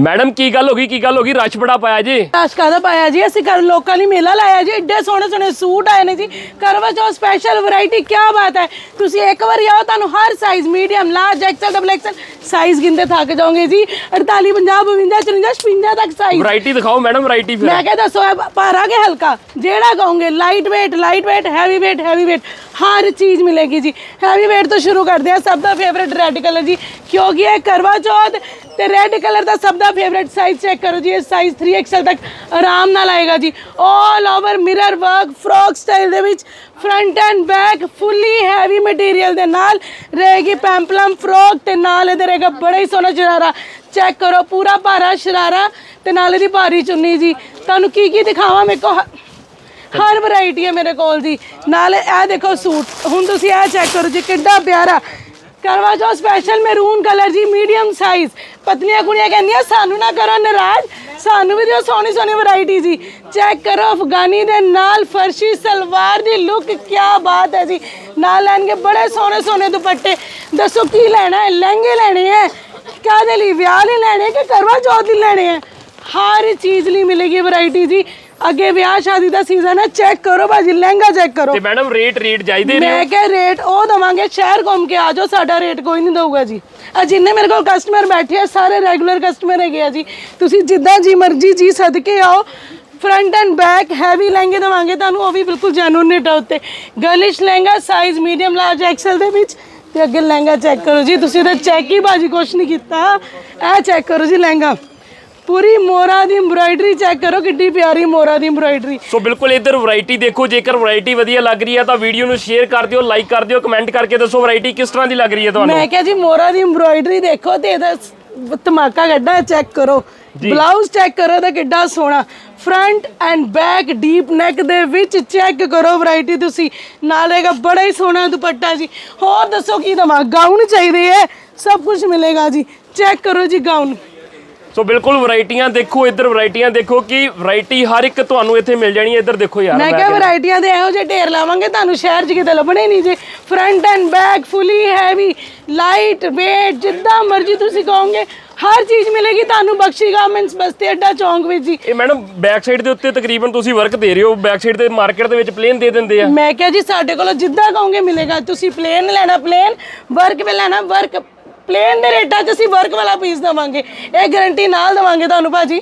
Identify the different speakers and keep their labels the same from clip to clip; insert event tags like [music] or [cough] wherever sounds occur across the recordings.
Speaker 1: Madam ਕੀ ਗੱਲ ਹੋ ਗਈ ਕੀ ਗੱਲ ਹੋ ਗਈ? ਰਸ਼ ਬੜਾ ਪਾਇਆ ਜੀ।
Speaker 2: ਆਸ਼ਕਾ ਦਾ ਪਾਇਆ ਜੀ? ਅਸੀਂ ਕਰ ਲੋਕਾਂ ਲਈ ਮੇਲਾ ਲਾਇਆ ਜੀ। ਏਡੇ ਸੋਹਣੇ ਸੋਹਣੇ ਸੂਟ ਆਏ ਨੇ ਜੀ। ਕਰਵਾ ਚੌਥ ਸਪੈਸ਼ਲ ਵੈਰਾਈਟੀ ਕੀ ਬਾਤ ਹੈ। ਤੁਸੀਂ ਇੱਕ ਵਾਰੀ ਆਓ ਤੁਹਾਨੂੰ ਹਰ size medium large XL double XL size ਗਿੰਦੇ ਥੱਕ ਜਾਓਗੇ ਜੀ। 48 50 52 54 56 ਤੱਕ ਸਾਈਜ਼
Speaker 1: ਵੈਰਾਈਟੀ ਦਿਖਾਓ ਮੈਡਮ ਵੈਰਾਈਟੀ ਫਿਰ।
Speaker 2: ਮੈਂ ਕਿਹਾ ਦੱਸੋ ਪਾਰਾ ਕੇ ਹਲਕਾ? ਜਿਹੜਾ ਕਹੋਗੇ light weight light weight heavy weight heavy weight ਹਰ ਚੀਜ਼ ਮਿਲੇਗੀ ਜੀ। ਹੈਵੀ weight ਤੋਂ ਸ਼ੁਰੂ ਕਰਦੇ ਆ ਸਭ ਦਾ ਫੇਵਰਿਟ ਰੈੱਡ ਕਲਰ ਜੀ। ਕਿਉਂਕਿ ਇਹ ਕਰਵਾ ਚੌਥ ਤੇ ਰੈੱਡ ਕਲਰ ਦਾ ਸਭ ਦਾ ਫੇਵਰਿਟ ਸਾਈਜ਼ ਚੈੱਕ ਕਰੋ ਜੀ, ਇਹ ਸਾਈਜ਼ 3XL ਤੱਕ ਆਰਾਮ ਨਾਲ ਆਏਗਾ ਜੀ। 올 over mirror work frock style ਦੇ ਵਿੱਚ front and back fully heavy material ਦੇ ਨਾਲ ਰਹੇਗੀ ਪੈਂਪਲਮ ਫਰੋਕ ਤੇ ਨਾਲ ਇਹਦੇ ਰਹੇਗਾ ਬੜਾ ਹੀ ਸੋਹਣਾ ਸ਼ਰਾਰਾ। ਚੈੱਕ ਕਰੋ, ਪੂਰਾ ਭਾਰਾ ਸ਼ਰਾਰਾ ਤੇ ਨਾਲ ਇਹਦੀ ਭਾਰੀ ਚੁੰਨੀ ਜੀ। ਤੁਹਾਨੂੰ ਕੀ ਕੀ ਦਿਖਾਵਾਂ ਮੇਰੇ ਕੋ ਹਰ ਵੈਰਾਈਟੀ ਹੈ ਮੇਰੇ ਕੋਲ ਜੀ। ਨਾਲ ਇਹ ਦੇਖੋ ਸੂਟ। ਹੁਣ ਤੁਸੀਂ ਇਹ ਚੈੱਕ ਕਰੋ ਜੀ ਕਿੰਨਾ ਪਿਆਰਾ। Karva Chauth special maroon colour ਜੀ ਮੀਡੀਅਮ ਸਾਈਜ਼ ਪਤਨੀਆਂ ਕੁੜੀਆਂ ਕਹਿੰਦੀਆਂ, ਸਾਨੂੰ ਨਾ ਕਰੋ ਨਾਰਾਜ਼। ਸਾਨੂੰ ਵੀ ਦਿਓ ਸੋਹਣੀ ਸੋਹਣੀ ਵੈਰਾਈਟੀ ਜੀ। ਚੈੱਕ ਕਰੋ ਅਫਗਾਨੀ ਦੇ ਨਾਲ ਫਰਸ਼ੀ ਸਲਵਾਰ ਦੀ ਲੁੱਕ ਕੀ ਬਾਤ ਹੈ ਜੀ। ਨਾਲ ਲੈਣਗੇ ਬੜੇ ਸੋਹਣੇ ਸੋਹਣੇ ਦੁਪੱਟੇ। ਦੱਸੋ ਕੀ ਲੈਣਾ ਹੈ? ਲਹਿੰਗੇ ਲੈਣੇ ਹੈ? ਕਾਹਦੇ ਲਈ? ਵਿਆਹ ਲਈ ਲੈਣੇ ਕਿ ਕਰਵਾ ਚੌਥ ਲਈ ਲੈਣੇ ਹੈ? ਹਰ ਚੀਜ਼ ਲਈ ਮਿਲੇਗੀ ਵੈਰਾਈਟੀ ਜੀ। ਅੱਗੇ ਵਿਆਹ ਸ਼ਾਦੀ ਦਾ ਸੀਜ਼ਨ ਹੈ ਚੈੱਕ ਕਰੋ ਭਾਜੀ ਲਹਿੰਗਾ ਚੈੱਕ ਕਰੋ।
Speaker 1: ਤੇ ਮੈਡਮ ਰੇਟ ਰੇਟ ਜਾਈਦੇ ਨੇ?
Speaker 2: ਮੈਂ ਕਿਹਾ ਰੇਟ ਉਹ ਦਵਾਂਗੇ ਸ਼ਹਿਰ ਘੁੰਮ ਕੇ ਆ ਜਾਓ ਸਾਡਾ ਰੇਟ ਕੋਈ ਨਹੀਂ ਦਊਗਾ ਜੀ। ਆ ਜਿੰਨੇ ਮੇਰੇ ਕੋਲ ਕਸਟਮਰ ਬੈਠੇ ਆ ਸਾਰੇ ਰੈਗੂਲਰ ਕਸਟਮਰ ਹੈਗੇ ਆ ਜੀ। ਤੁਸੀਂ ਜਿੱਦਾਂ ਜੀ ਮਰਜ਼ੀ ਜੀ ਸਦਕੇ ਆਓ ਫਰੰਟ ਐਂਡ ਬੈਕ ਹੈਵੀ ਲਹਿੰਗੇ ਦਵਾਂਗੇ ਤੁਹਾਨੂੰ ਉਹ ਵੀ ਬਿਲਕੁਲ ਜੈਨੂਨ ਰੇਟ ਉੱਤੇ। Girlish lehenga size medium large XL ਦੇ ਵਿੱਚ। ਤੇ ਅੱਗੇ ਲਹਿੰਗਾ ਚੈੱਕ ਕਰੋ ਜੀ ਤੁਸੀਂ ਉਹਦਾ ਚੈੱਕ ਹੀ ਬਾਜੀ ਕੁਛ ਨਹੀਂ ਕੀਤਾ। ਇਹ ਚੈੱਕ ਕਰੋ ਜੀ ਲਹਿੰਗਾ। ਪੂਰੀ ਮੋਰਾ ਦੀ ਐਮਬ੍ਰਾਇਡਰੀ ਚੈੱਕ ਕਰੋ ਕਿੱਡੀ ਪਿਆਰੀ ਮੋਰਾ ਦੀ ਐਮਬ੍ਰਾਇਡਰੀ
Speaker 1: ਸੋ ਬਿਲਕੁਲ ਇੱਧਰ ਵੈਰਾਈਟੀ ਦੇਖੋ ਜੇਕਰ ਵੈਰਾਈਟੀ ਵਧੀਆ ਲੱਗ ਰਹੀ ਹੈ ਤਾਂ ਵੀਡੀਓ ਨੂੰ ਸ਼ੇਅਰ ਕਰ ਦਿਓ ਲਾਈਕ ਕਰ ਦਿਓ ਕਮੈਂਟ ਕਰਕੇ ਦੱਸੋ ਵੈਰਾਈਟੀ ਕਿਸ ਤਰ੍ਹਾਂ ਦੀ ਲੱਗ ਰਹੀ ਹੈ ਤੁਹਾਨੂੰ?
Speaker 2: ਮੈਂ ਕਿਹਾ ਜੀ ਮੋਰਾ ਦੀ ਐਮਬ੍ਰਾਇਡਰੀ ਦੇਖੋ ਤੇ ਇਹਦਾ ਧਮਾਕਾ ਕੱਢਾ ਚੈੱਕ ਕਰੋ। ਬਲਾਊਜ਼ ਚੈੱਕ ਕਰੋ ਤਾਂ ਕਿੱਡਾ ਸੋਹਣਾ। Front and back deep neck ਦੇ ਵਿੱਚ ਚੈੱਕ ਕਰੋ ਵੈਰਾਈਟੀ ਤੁਸੀਂ। ਨਾਲ ਹੈਗਾ ਬੜਾ ਹੀ ਸੋਹਣਾ ਦੁਪੱਟਾ ਜੀ। ਹੋਰ ਦੱਸੋ ਕੀ ਦਵਾਂ ਗਾਊਨ ਚਾਹੀਦੇ ਹੈ? ਸਭ ਕੁਝ ਮਿਲੇਗਾ ਜੀ। ਚੈੱਕ ਕਰੋ ਜੀ ਗਾਊਨ
Speaker 1: ਸੋ ਬਿਲਕੁਲ ਵੈਰਾਈਟੀਆਂ ਦੇਖੋ ਇੱਧਰ ਵੈਰਾਈਟੀਆਂ ਦੇਖੋ ਕਿ ਵੈਰਾਈਟੀ ਹਰ ਇੱਕ ਤੁਹਾਨੂੰ ਇੱਥੇ ਮਿਲ ਜਾਣੀ ਹੈ। ਇੱਧਰ ਦੇਖੋ ਯਾਰ
Speaker 2: ਮੈਂ ਕਿਹਾ ਵੈਰਾਈਟੀਆਂ ਦੇ ਇਹੋ ਜਿਹੇ ਢੇਰ ਲਾਵਾਂਗੇ ਤੁਹਾਨੂੰ ਸ਼ਹਿਰ 'ਚ ਕਿਤੇ ਲੱਭਣੇ ਨਹੀਂ ਜੀ। Front and back fully heavy light weight ਜਿੱਦਾਂ ਮਰਜ਼ੀ ਤੁਸੀਂ ਕਹੋਗੇ ਹਰ ਚੀਜ਼ ਮਿਲੇਗੀ ਤੁਹਾਨੂੰ ਬਖਸ਼ੀ ਗਾਰਮੈਂਟਸ ਬਸਤੀ ਅੱਡਾ ਚੌਂਕ ਵਿੱਚ ਜੀ।
Speaker 1: ਇਹ ਮੈਡਮ ਬੈਕ ਸਾਈਡ ਦੇ ਉੱਤੇ ਤਕਰੀਬਨ ਤੁਸੀਂ ਵਰਕ ਦੇ ਰਹੇ ਹੋ ਬੈਕ ਸਾਈਡ ਤੇ ਮਾਰਕੀਟ ਦੇ ਵਿੱਚ ਪਲੇਨ ਦੇ ਦਿੰਦੇ ਆ।
Speaker 2: ਮੈਂ ਕਿਹਾ ਜੀ ਸਾਡੇ ਕੋਲੋਂ ਜਿੱਦਾਂ ਕਹੋਗੇ ਮਿਲੇਗਾ ਤੁਸੀਂ ਪਲੇਨ ਲੈਣਾ ਪਲੇਨ ਵਰਕ ਵੀ ਲੈਣਾ ਵਰਕ ਪਲੇਨ ਦੇ ਰੇਟਾਂ 'ਚ ਅਸੀਂ ਵਰਕ ਵਾਲਾ ਪੀਸ ਦਵਾਂਗੇ। ਇਹ ਗਾਰੰਟੀ ਨਾਲ ਦਵਾਂਗੇ ਤੁਹਾਨੂੰ ਭਾਜੀ।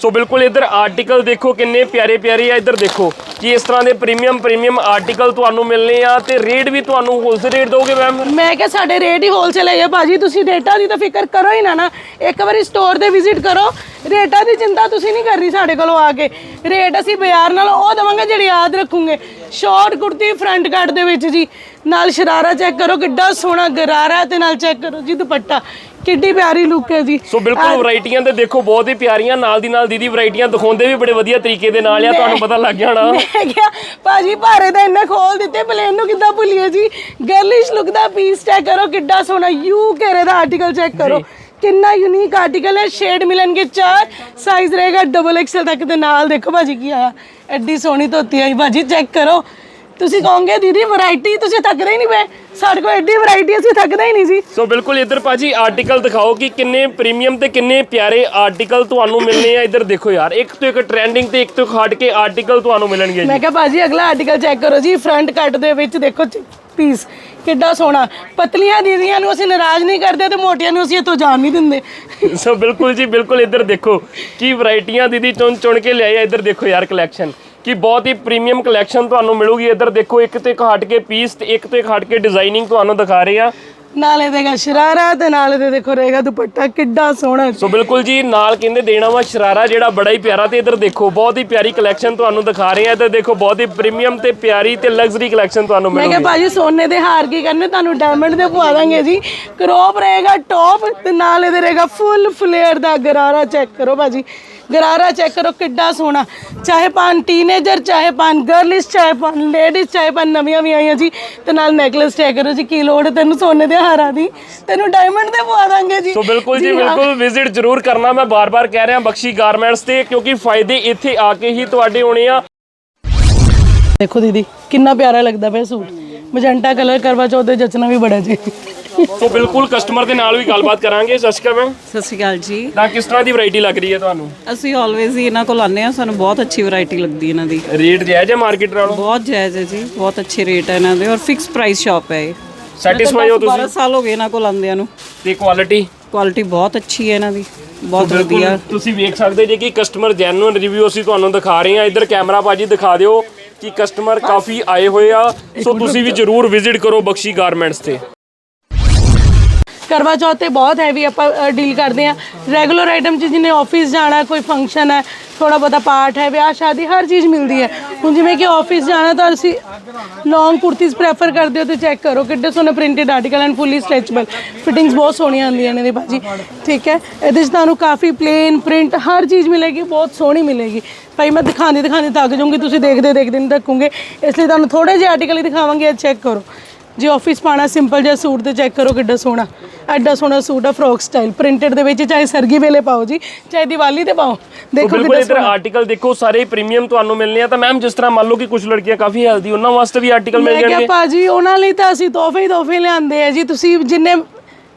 Speaker 1: ਸੋ ਬਿਲਕੁਲ ਇੱਧਰ ਆਰਟੀਕਲ ਦੇਖੋ, ਕਿੰਨੇ ਪਿਆਰੇ ਪਿਆਰੇ ਆ। ਇੱਧਰ ਦੇਖੋ ਕਿ ਇਸ ਤਰ੍ਹਾਂ ਦੇ ਪ੍ਰੀਮੀਅਮ ਪ੍ਰੀਮੀਅਮ ਆਰਟੀਕਲ ਤੁਹਾਨੂੰ ਮਿਲਨੇ ਆ ਤੇ ਰੇਟ ਵੀ ਤੁਹਾਨੂੰ ਹੋਲਸੇਲ ਰੇਟ ਦੋਗੇ ਮੈਮ
Speaker 2: ਮੈਂ ਕਿਹਾ ਸਾਡੇ ਰੇਟ ਹੀ ਹੋਲਸੇਲ ਹੈ ਭਾਜੀ, ਤੁਸੀਂ ਰੇਟਾਂ ਦੀ ਤਾਂ ਫਿਕਰ ਕਰੋ ਹੀ ਨਾ ਨਾ। ਇੱਕ ਵਾਰੀ ਸਟੋਰ ਤੇ ਵਿਜ਼ਿਟ ਕਰੋ। ਰੇਟਾਂ ਦੀ ਚਿੰਤਾ ਤੁਸੀਂ ਨਹੀਂ ਕਰਨੀ ਸਾਡੇ ਕੋਲੋਂ ਆ ਕੇ। ਰੇਟ ਅਸੀਂ ਬਾਜ਼ਾਰ ਨਾਲ ਉਹ ਦਵਾਂਗੇ ਜਿਹੜੇ ਯਾਦ ਰੱਖੂਗੇ। ਸ਼ਾਰਟ ਕੁੜਤੀ ਫਰੰਟ ਕੱਟ ਦੇ ਵਿੱਚ ਜੀ। ਨਾਲ ਸ਼ਰਾਰਾ ਚੈੱਕ ਕਰੋ, ਕਿੱਡਾ ਸੋਹਣਾ ਗਰਾਰਾ ਤੇ ਨਾਲ ਚੈੱਕ ਕਰੋ ਜੀ ਦੁਪੱਟਾ। ਕਿੱਡੀ ਪਿਆਰੀ ਲੁੱਕ ਹੈ ਜੀ।
Speaker 1: ਸੋ ਬਿਲਕੁਲ ਵੈਰਾਈਟੀਆਂ ਤੇ ਦੇਖੋ ਬਹੁਤ ਹੀ ਪਿਆਰੀਆਂ ਨਾਲ ਦੀ ਨਾਲ ਦੀਦੀ ਵੈਰਾਈਟੀਆਂ ਦਿਖਾਉਂਦੇ ਵੀ ਬੜੇ ਵਧੀਆ ਤਰੀਕੇ ਦੇ ਨਾਲ ਆ ਤੁਹਾਨੂੰ ਪਤਾ ਲੱਗ ਜਾਣਾ।
Speaker 2: ਮੈਂ ਕਿਹਾ ਭਾਜੀ ਭਾਰੇ ਤਾਂ ਇੰਨੇ ਖੋਲ ਦਿੱਤੇ ਪਲੇਨ ਨੂੰ ਕਿੱਦਾਂ ਭੁੱਲੀਏ ਜੀ? ਗਰਲਿਸ਼ ਲੁੱਕ ਦਾ ਪੀਸ ਚੈੱਕ ਕਰੋ ਕਿੱਡਾ ਸੋਹਣਾ। ਯੂ ਘੇਰੇ ਦਾ ਆਰਟੀਕਲ ਚੈੱਕ ਕਰੋ। ਕਿੰਨਾ ਯੂਨੀਕ ਆਰਟੀਕਲ ਹੈ ਸ਼ੇਡ ਮਿਲਣਗੇ ਚਾਰ ਸਾਈਜ਼ ਰਹੇਗਾ ਡਬਲ ਐਕਸਲ ਤੱਕ ਦੇ ਨਾਲ। ਦੇਖੋ ਭਾਜੀ ਕੀ ਆਇਆ ਐਡੀ ਸੋਹਣੀ ਧੋਤੀ ਆਈ ਭਾਜੀ ਚੈੱਕ ਕਰੋ। ਤੁਸੀਂ ਕਹੋਗੇ ਦੀਦੀ ਵੈਰਾਈਟੀ ਤੁਸੀਂ ਥੱਕਦੇ ਹੀ ਨਹੀਂ ਪਏ। ਸਾਡੇ ਕੋਲ ਐਡੀ ਵੈਰਾਈਟੀ ਅਸੀਂ ਥੱਕਦੇ ਹੀ ਨਹੀਂ ਜੀ
Speaker 1: ਸੋ ਬਿਲਕੁਲ ਇੱਧਰ ਭਾਜੀ ਆਰਟੀਕਲ ਦਿਖਾਓ ਕਿ ਕਿੰਨੇ ਪ੍ਰੀਮੀਅਮ ਤੇ ਕਿੰਨੇ ਪਿਆਰੇ ਆਰਟੀਕਲ ਤੁਹਾਨੂੰ ਮਿਲਨੇ ਆ। ਇੱਧਰ ਦੇਖੋ ਯਾਰ ਇੱਕ ਤੋਂ ਇੱਕ ਟ੍ਰੈਂਡਿੰਗ ਤੇ ਇੱਕ ਤੋਂ ਹਟ ਕੇ ਆਰਟੀਕਲ ਤੁਹਾਨੂੰ ਮਿਲਣਗੇ ਜੀ।
Speaker 2: ਮੈਂ ਕਿਹਾ ਭਾਜੀ ਅਗਲਾ ਆਰਟੀਕਲ ਚੈੱਕ ਕਰੋ ਜੀ ਫਰੰਟ ਕੱਟ ਦੇ ਵਿੱਚ ਦੇਖੋ ਪੀਸ ਕਿੱਡਾ ਸੋਹਣਾ। ਪਤਲੀਆਂ ਦੀਦੀਆਂ ਨੂੰ ਅਸੀਂ ਨਾਰਾਜ਼ ਨਹੀਂ ਕਰਦੇ ਤੇ ਮੋਟੀਆਂ ਨੂੰ ਅਸੀਂ ਇੱਥੋਂ ਜਾਣ ਨਹੀਂ ਦਿੰਦੇ।
Speaker 1: ਸੋ ਬਿਲਕੁਲ ਜੀ ਬਿਲਕੁਲ ਇੱਧਰ ਦੇਖੋ ਕੀ ਵੈਰਾਈਟੀਆਂ ਦੀਦੀ ਚੁਣ ਚੁਣ ਕੇ ਲਿਆਏ ਆ। ਇੱਧਰ ਦੇਖੋ ਯਾਰ ਕਲੈਕਸ਼ਨ ਕੀ ਬਹੁਤ ਹੀ ਪ੍ਰੀਮੀਅਮ ਕਲੈਕਸ਼ਨ ਤੁਹਾਨੂੰ ਮਿਲੂਗੀ। ਇੱਧਰ ਦੇਖੋ ਇੱਕ ਤੋਂ ਹਟ ਕੇ ਪੀਸ ਤੇ ਇੱਕ ਤੋਂ ਹਟ ਕੇ ਡਿਜ਼ਾਈਨਿੰਗ ਤੁਹਾਨੂੰ ਦਿਖਾ ਰਹੇ ਆ।
Speaker 2: ਨਾਲੇ ਦੇਗਾ ਸ਼ਰਾਰਾ ਤੇ ਨਾਲੇ ਦੇ ਦੇਖੋ ਰਹੇਗਾ ਦੁਪੱਟਾ ਕਿੱਡਾ ਸੋਹਣਾ।
Speaker 1: ਸੋ ਬਿਲਕੁਲ ਜੀ ਨਾਲ ਕਹਿੰਦੇ ਦੇਣਾ ਵਾ ਸ਼ਰਾਰਾ ਜਿਹੜਾ ਬੜਾ ਹੀ ਪਿਆਰਾ ਤੇ ਇੱਧਰ ਦੇਖੋ ਬਹੁਤ ਹੀ ਪਿਆਰੀ ਕਲੈਕਸ਼ਨ ਤੁਹਾਨੂੰ ਦਿਖਾ ਰਹੇ ਆ। ਇੱਧਰ ਦੇਖੋ ਬਹੁਤ ਹੀ ਪ੍ਰੀਮੀਅਮ ਤੇ ਪਿਆਰੀ ਤੇ ਲਗਜ਼ਰੀ ਕਲੈਕਸ਼ਨ ਤੁਹਾਨੂੰ
Speaker 2: ਮੈਂ
Speaker 1: ਮਿਲੂਗੀ।
Speaker 2: ਕਿਹਾ ਭਾਜੀ ਸੋਨੇ ਦੇ ਹਾਰ ਕੀ ਕਰਨੇ? ਤੁਹਾਨੂੰ ਡਾਇਮੰਡ ਦੇ ਪਵਾ ਦਾਂਗੇ ਜੀ। ਕਰੋਪ ਰਹੇਗਾ ਟੌਪ ਤੇ ਨਾਲ ਇਹਦੇ ਰਹੇਗਾ ਫੁੱਲ ਫਲੇਅਰ ਦਾ ਗਰਾਰਾ ਚੈੱਕ ਕਰੋ ਭਾਜੀ। ਗਰਾਰਾ ਚੈੱਕ ਕਰੋ ਕਿੱਡਾ ਸੋਹਣਾ। ਚਾਹੇ ਪਾਨ ਟੀਨੇਜਰ ਚਾਹੇ ਪਾਨ ਗਰਲਿਸ਼ ਚਾਹੇ ਪਾਨ ਲੇਡੀਜ਼ ਚਾਹੇ ਪਾਨ ਨਵੀਆਂ ਵੀ ਆਈਆਂ ਜੀ। ਤੇ ਨਾਲ ਨੈਕਲੇਸ ਚੈੱਕ ਕਰੋ ਜੀ ਕੀ ਲੋੜ ਤੈਨੂੰ ਸੋਨੇ ਦੇ ਹਾਰਾਂ ਦੀ? ਤੈਨੂੰ ਡਾਇਮੰਡ ਦੇ ਪਵਾ ਦਾਂਗੇ ਜੀ।
Speaker 1: ਸੋ ਬਿਲਕੁਲ ਜੀ। ਬਿਲਕੁਲ ਵਿਜ਼ਿਟ ਜ਼ਰੂਰ ਕਰਨਾ ਮੈਂ ਬਾਰ-ਬਾਰ ਕਹਿ ਰਿਹਾ ਬਖਸ਼ੀ ਗਾਰਮੈਂਟਸ ਤੇ ਕਿਉਂਕਿ ਫਾਇਦੇ ਇੱਥੇ ਆ ਕੇ ਹੀ ਤੁਹਾਡੇ ਹੋਣੇ ਆ।
Speaker 2: ਦੇਖੋ ਦੀਦੀ ਕਿੰਨਾ ਪਿਆਰਾ ਲੱਗਦਾ ਪਿਆ ਸੂਟ। ਮਜੰਟਾ ਕਲਰ ਕਰਵਾ ਚੌਥ ਦੇ ਜਚਣਾ ਵੀ ਬੜਾ ਜੀ।
Speaker 1: ਸੋ ਬਿਲਕੁਲ ਕਸਟਮਰ ਦੇ ਨਾਲ ਵੀ ਗੱਲਬਾਤ ਕਰਾਂਗੇ। ਸਤਿ ਸ਼੍ਰੀ ਅਕਾਲ ਮੈਮ।
Speaker 3: ਸਤਿ ਸ਼੍ਰੀ ਅਕਾਲ ਜੀ।
Speaker 1: ਤਾਂ ਕਿਸ ਤਰ੍ਹਾਂ ਦੀ ਵੈਰਾਈਟੀ ਲੱਗ ਰਹੀ ਹੈ ਤੁਹਾਨੂੰ?
Speaker 3: ਅਸੀਂ ਆਲਵੇਜ਼ ਹੀ ਇਹਨਾਂ ਕੋਲ ਆਉਂਦੇ ਆ ਸਾਨੂੰ ਬਹੁਤ ਅੱਛੀ ਵੈਰਾਈਟੀ ਲੱਗਦੀ ਇਹਨਾਂ ਦੀ।
Speaker 1: ਰੇਟ ਜਾਇਜ਼ ਹੈ ਮਾਰਕੀਟ ਨਾਲੋਂ?
Speaker 3: ਬਹੁਤ ਜਾਇਜ਼ ਹੈ ਜੀ ਬਹੁਤ ਅੱਛੇ ਰੇਟ ਹੈ ਇਹਨਾਂ ਦੇ ਔਰ ਫਿਕਸ ਪ੍ਰਾਈਸ ਸ਼ਾਪ ਹੈ ਇਹ।
Speaker 1: ਸੈਟੀਸਫਾਈ ਹੋ ਤੁਸੀਂ?
Speaker 3: 12 ਸਾਲ ਹੋ ਗਏ ਇਹਨਾਂ ਕੋਲ ਆਉਂਦਿਆਂ ਨੂੰ।
Speaker 1: ਤੇ ਕੁਆਲਿਟੀ
Speaker 3: ਕੁਆਲਿਟੀ ਬਹੁਤ ਅੱਛੀ ਹੈ ਇਹਨਾਂ ਦੀ ਬਹੁਤ ਵਧੀਆ।
Speaker 1: ਤੁਸੀਂ ਵੇਖ ਸਕਦੇ ਜੇ ਕਿ ਕਸਟਮਰ ਜੈਨੂਇਨ ਰਿਵਿਊ ਅਸੀਂ ਤੁਹਾਨੂੰ ਦਿਖਾ ਰਹੇ ਹਾਂ। ਇੱਧਰ ਕੈਮਰਾ ਭਾਜੀ ਦਿਖਾ ਦਿਓ ਕਿ ਕਸਟਮਰ ਕਾਫੀ ਆਏ ਹੋਏ ਆ। ਸੋ ਤੁਸੀਂ ਵੀ ਜਰੂਰ ਵਿਜ਼ਿਟ ਕਰੋ ਬਖਸ਼ੀ ਗਾਰਮੈਂਟਸ ਤੇ।
Speaker 2: ਕਰਵਾ ਚੌਥ ਤੇ ਬਹੁਤ ਹੈਵੀ ਆਪਾਂ ਡੀਲ ਕਰਦੇ ਆ ਰੈਗੂਲਰ ਆਈਟਮ ਚ ਜਿਹਨੇ ਆਫਿਸ ਜਾਣਾ, ਕੋਈ ਫੰਕਸ਼ਨ ਹੈ ਥੋੜਾ ਬਹੁਤਾ ਪਾਰਟ ਹੈ ਵਿਆਹ ਸ਼ਾਦੀ ਹਰ ਚੀਜ਼ ਮਿਲਦੀ ਹੈ। ਹੁਣ ਜਿਵੇਂ ਕਿ ਆਫਿਸ ਜਾਣਾ ਤਾਂ ਅਸੀਂ ਲੌਂਗ ਕੁਰਤੀਜ਼ ਪ੍ਰੈਫਰ ਕਰਦੇ ਹੋ ਤੇ ਚੈੱਕ ਕਰੋ, ਕਿੱਡੇ ਸੋਹਣੇ printed article and fully stretchable fittings ਬਹੁਤ ਸੋਹਣੀਆਂ ਆਉਂਦੀਆਂ ਨੇ ਇਹਦੀ ਭਾਜੀ, ਠੀਕ ਹੈ? ਇਹਦੇ 'ਚ ਤੁਹਾਨੂੰ ਕਾਫੀ ਪਲੇਨ ਪ੍ਰਿੰਟ ਹਰ ਚੀਜ਼ ਮਿਲੇਗੀ, ਬਹੁਤ ਸੋਹਣੀ ਮਿਲੇਗੀ। ਭਾਈ ਮੈਂ ਦਿਖਾਉਂਦੀ ਦਿਖਾਉਂਦੀ ਥੱਕ ਜਾਊਂਗੀ, ਤੁਸੀਂ ਦੇਖਦੇ ਦੇਖਦੇ ਨਹੀਂ ਥੱਕੋਗੇ। ਇਸ ਲਈ ਤੁਹਾਨੂੰ ਥੋੜੇ ਜਿਹੇ ਆਰਟੀਕਲ ਹੀ ਦਿਖਾਵਾਂਗੇ ਚੈੱਕ ਕਰੋ। ਜੇ ਆਫਿਸ ਪਾਣਾ ਸਿੰਪਲ ਜਿਹਾ ਸੂਟ ਤੇ ਚੈੱਕ ਕਰੋ ਕਿੱਡਾ ਸੋਹਣਾ। ਐਡਾ ਸੋਹਣਾ ਸੂਟ ਆ ਫਰੋਕ ਸਟਾਈਲ ਪ੍ਰਿੰਟਡ ਦੇ ਵਿੱਚ ਚਾਹੇ ਸਰਗੀ ਵੇਲੇ ਪਾਓ ਜੀ ਚਾਹੇ ਦੀਵਾਲੀ ਤੇ ਪਾਓ। ਦੇਖੋ
Speaker 1: ਬਿਲਕੁਲ
Speaker 2: ਕਿੱਡਾ
Speaker 1: ਇੱਧਰ ਆਰਟੀਕਲ ਦੇਖੋ ਸਾਰੇ ਪ੍ਰੀਮੀਅਮ ਤੁਹਾਨੂੰ ਮਿਲਨੇ ਆ। ਤਾਂ ਮੈਮ ਜਿਸ ਤਰ੍ਹਾਂ ਮੰਨ ਲਓ ਕਿ ਕੁਝ ਲੜਕੀਆਂ ਕਾਫੀ ਹੈਲਦੀ ਉਹਨਾਂ ਵਾਸਤੇ ਵੀ ਆਰਟੀਕਲ ਮਿਲ
Speaker 2: ਮੈਂ ਕਿਹਾ
Speaker 1: ਜਾਣਗੇ।
Speaker 2: ਭਾਜੀ ਉਹਨਾਂ ਲਈ ਤਾਂ ਅਸੀਂ ਤੋਹਫੇ ਹੀ ਤੋਹਫੇ ਲਿਆਂਦੇ ਆ ਜੀ। ਤੁਸੀਂ ਜਿੰਨੇ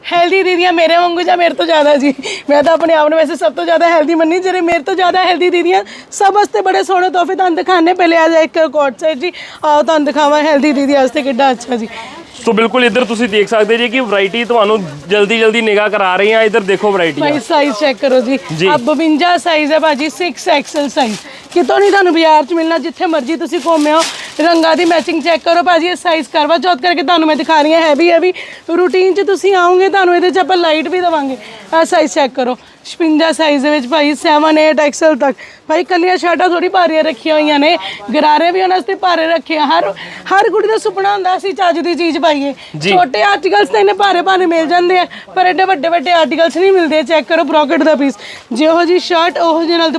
Speaker 2: ਹੈਲਦੀ ਦੀਦੀਆਂ ਮੇਰੇ ਵਾਂਗੂ ਜਾਂ ਮੇਰੇ ਤੋਂ ਜ਼ਿਆਦਾ ਜੀ? ਮੈਂ ਤਾਂ ਆਪਣੇ ਆਪ ਨੂੰ ਵੈਸੇ ਸਭ ਤੋਂ ਜ਼ਿਆਦਾ ਹੈਲਦੀ ਮੰਨੀ, ਜਿਹੜੇ ਮੇਰੇ ਤੋਂ ਜ਼ਿਆਦਾ ਹੈਲਦੀ ਦੀਦੀਆਂ, ਸਭ ਵਾਸਤੇ ਬੜੇ ਸੋਹਣੇ ਤੋਹਫੇ ਤੁਹਾਨੂੰ ਦਿਖਾਣੇ ਪਹਿਲੇ ਆ ਜਾ ਇੱਕ ਕੋਟ ਸੈਟ ਜੀ। ਆਓ ਤੁਹਾਨੂੰ ਦਿਖਾਵਾਂ ਹੈਲਦੀ ਦੀਦੀ ਵਾਸਤੇ ਕਿੱਡਾ ਅੱਛਾ ਜੀ।
Speaker 1: ਸੋ ਬਿਲਕੁਲ ਇੱਧਰ ਤੁਸੀਂ ਦੇਖ ਸਕਦੇ ਜੀ ਕਿ ਵੈਰਾਈਟੀ ਤੁਹਾਨੂੰ ਜਲਦੀ ਜਲਦੀ ਨਿਗਾਹ ਕਰਾ ਰਹੇ ਆ ਇੱਧਰ ਦੇਖੋ ਵੈਰਾਈਟੀ
Speaker 2: ਭਾਈ ਸਾਈਜ਼ ਚੈੱਕ ਕਰੋ ਜੀ। ਆ 52 ਸਾਈਜ਼ ਹੈ ਭਾਜੀ 6 ਐਕਸਲ ਸਾਈਜ਼ ਕਿਤੋਂ ਨਹੀਂ ਤੁਹਾਨੂੰ ਬਾਜ਼ਾਰ 'ਚ ਮਿਲਣਾ ਜਿੱਥੇ ਮਰਜ਼ੀ ਤੁਸੀਂ ਘੁੰਮੇ ਹੋ ਰੰਗਾਂ ਦੀ ਮੈਚਿੰਗ ਚੈੱਕ ਕਰੋ ਭਾਜੀ ਇਹ ਸਾਈਜ਼ ਕਰਵਾ ਚੌਥ ਕਰਕੇ ਤੁਹਾਨੂੰ ਮੈਂ ਦਿਖਾ ਰਹੀ ਹਾਂ ਹੈਵੀ ਹੈਵੀ ਰੂਟੀਨ 'ਚ ਤੁਸੀਂ ਆਓਗੇ ਤੁਹਾਨੂੰ ਇਹਦੇ 'ਚ ਆਪਾਂ ਲਾਈਟ ਵੀ ਦਵਾਂਗੇ। ਆ ਸਾਈਜ਼ ਚੈੱਕ ਕਰੋ। 56 ਸਾਈਜ਼ ਦੇ ਵਿੱਚ ਭਾਈ 7 8 ਐਕਸਲ ਤੱਕ। ਭਾਈ ਕੱਲੀਆਂ ਸ਼ਰਟਾਂ ਥੋੜੀ ਭਾਰੀਆਂ ਰੱਖੀਆਂ ਹੋਈਆਂ ਨੇ। ਗਰਾਰੇ ਵੀ ਉਹਨਾਂ ਵਾਸਤੇ ਭਾਰੇ ਰੱਖੇ ਆ। ਹਰ ਹਰ ਕੁੜੀ ਦਾ ਸੁਪਨਾ ਹੁੰਦਾ ਅਸੀਂ ਚੱਜ ਦੀ ਚੀਜ਼ ਪਾਈਏ। ਛੋਟੇ ਆਰਟੀਕਲਸ ਤਾਂ ਇਹਨੇ ਭਾਰੇ ਭਾਰੇ ਮਿਲ ਜਾਂਦੇ ਆ ਪਰ ਐਡੇ ਵੱਡੇ ਵੱਡੇ ਆਰਟੀਕਲਸ ਨਹੀਂ ਮਿਲਦੇ। ਚੈੱਕ ਕਰੋ ਬ੍ਰੋਕਟ ਦਾ ਪੀਸ ਜਿਹੋ ਜੀ ਸ਼ਰਟ ਉਹੋ ਜਿਹੇ ਨਾਲ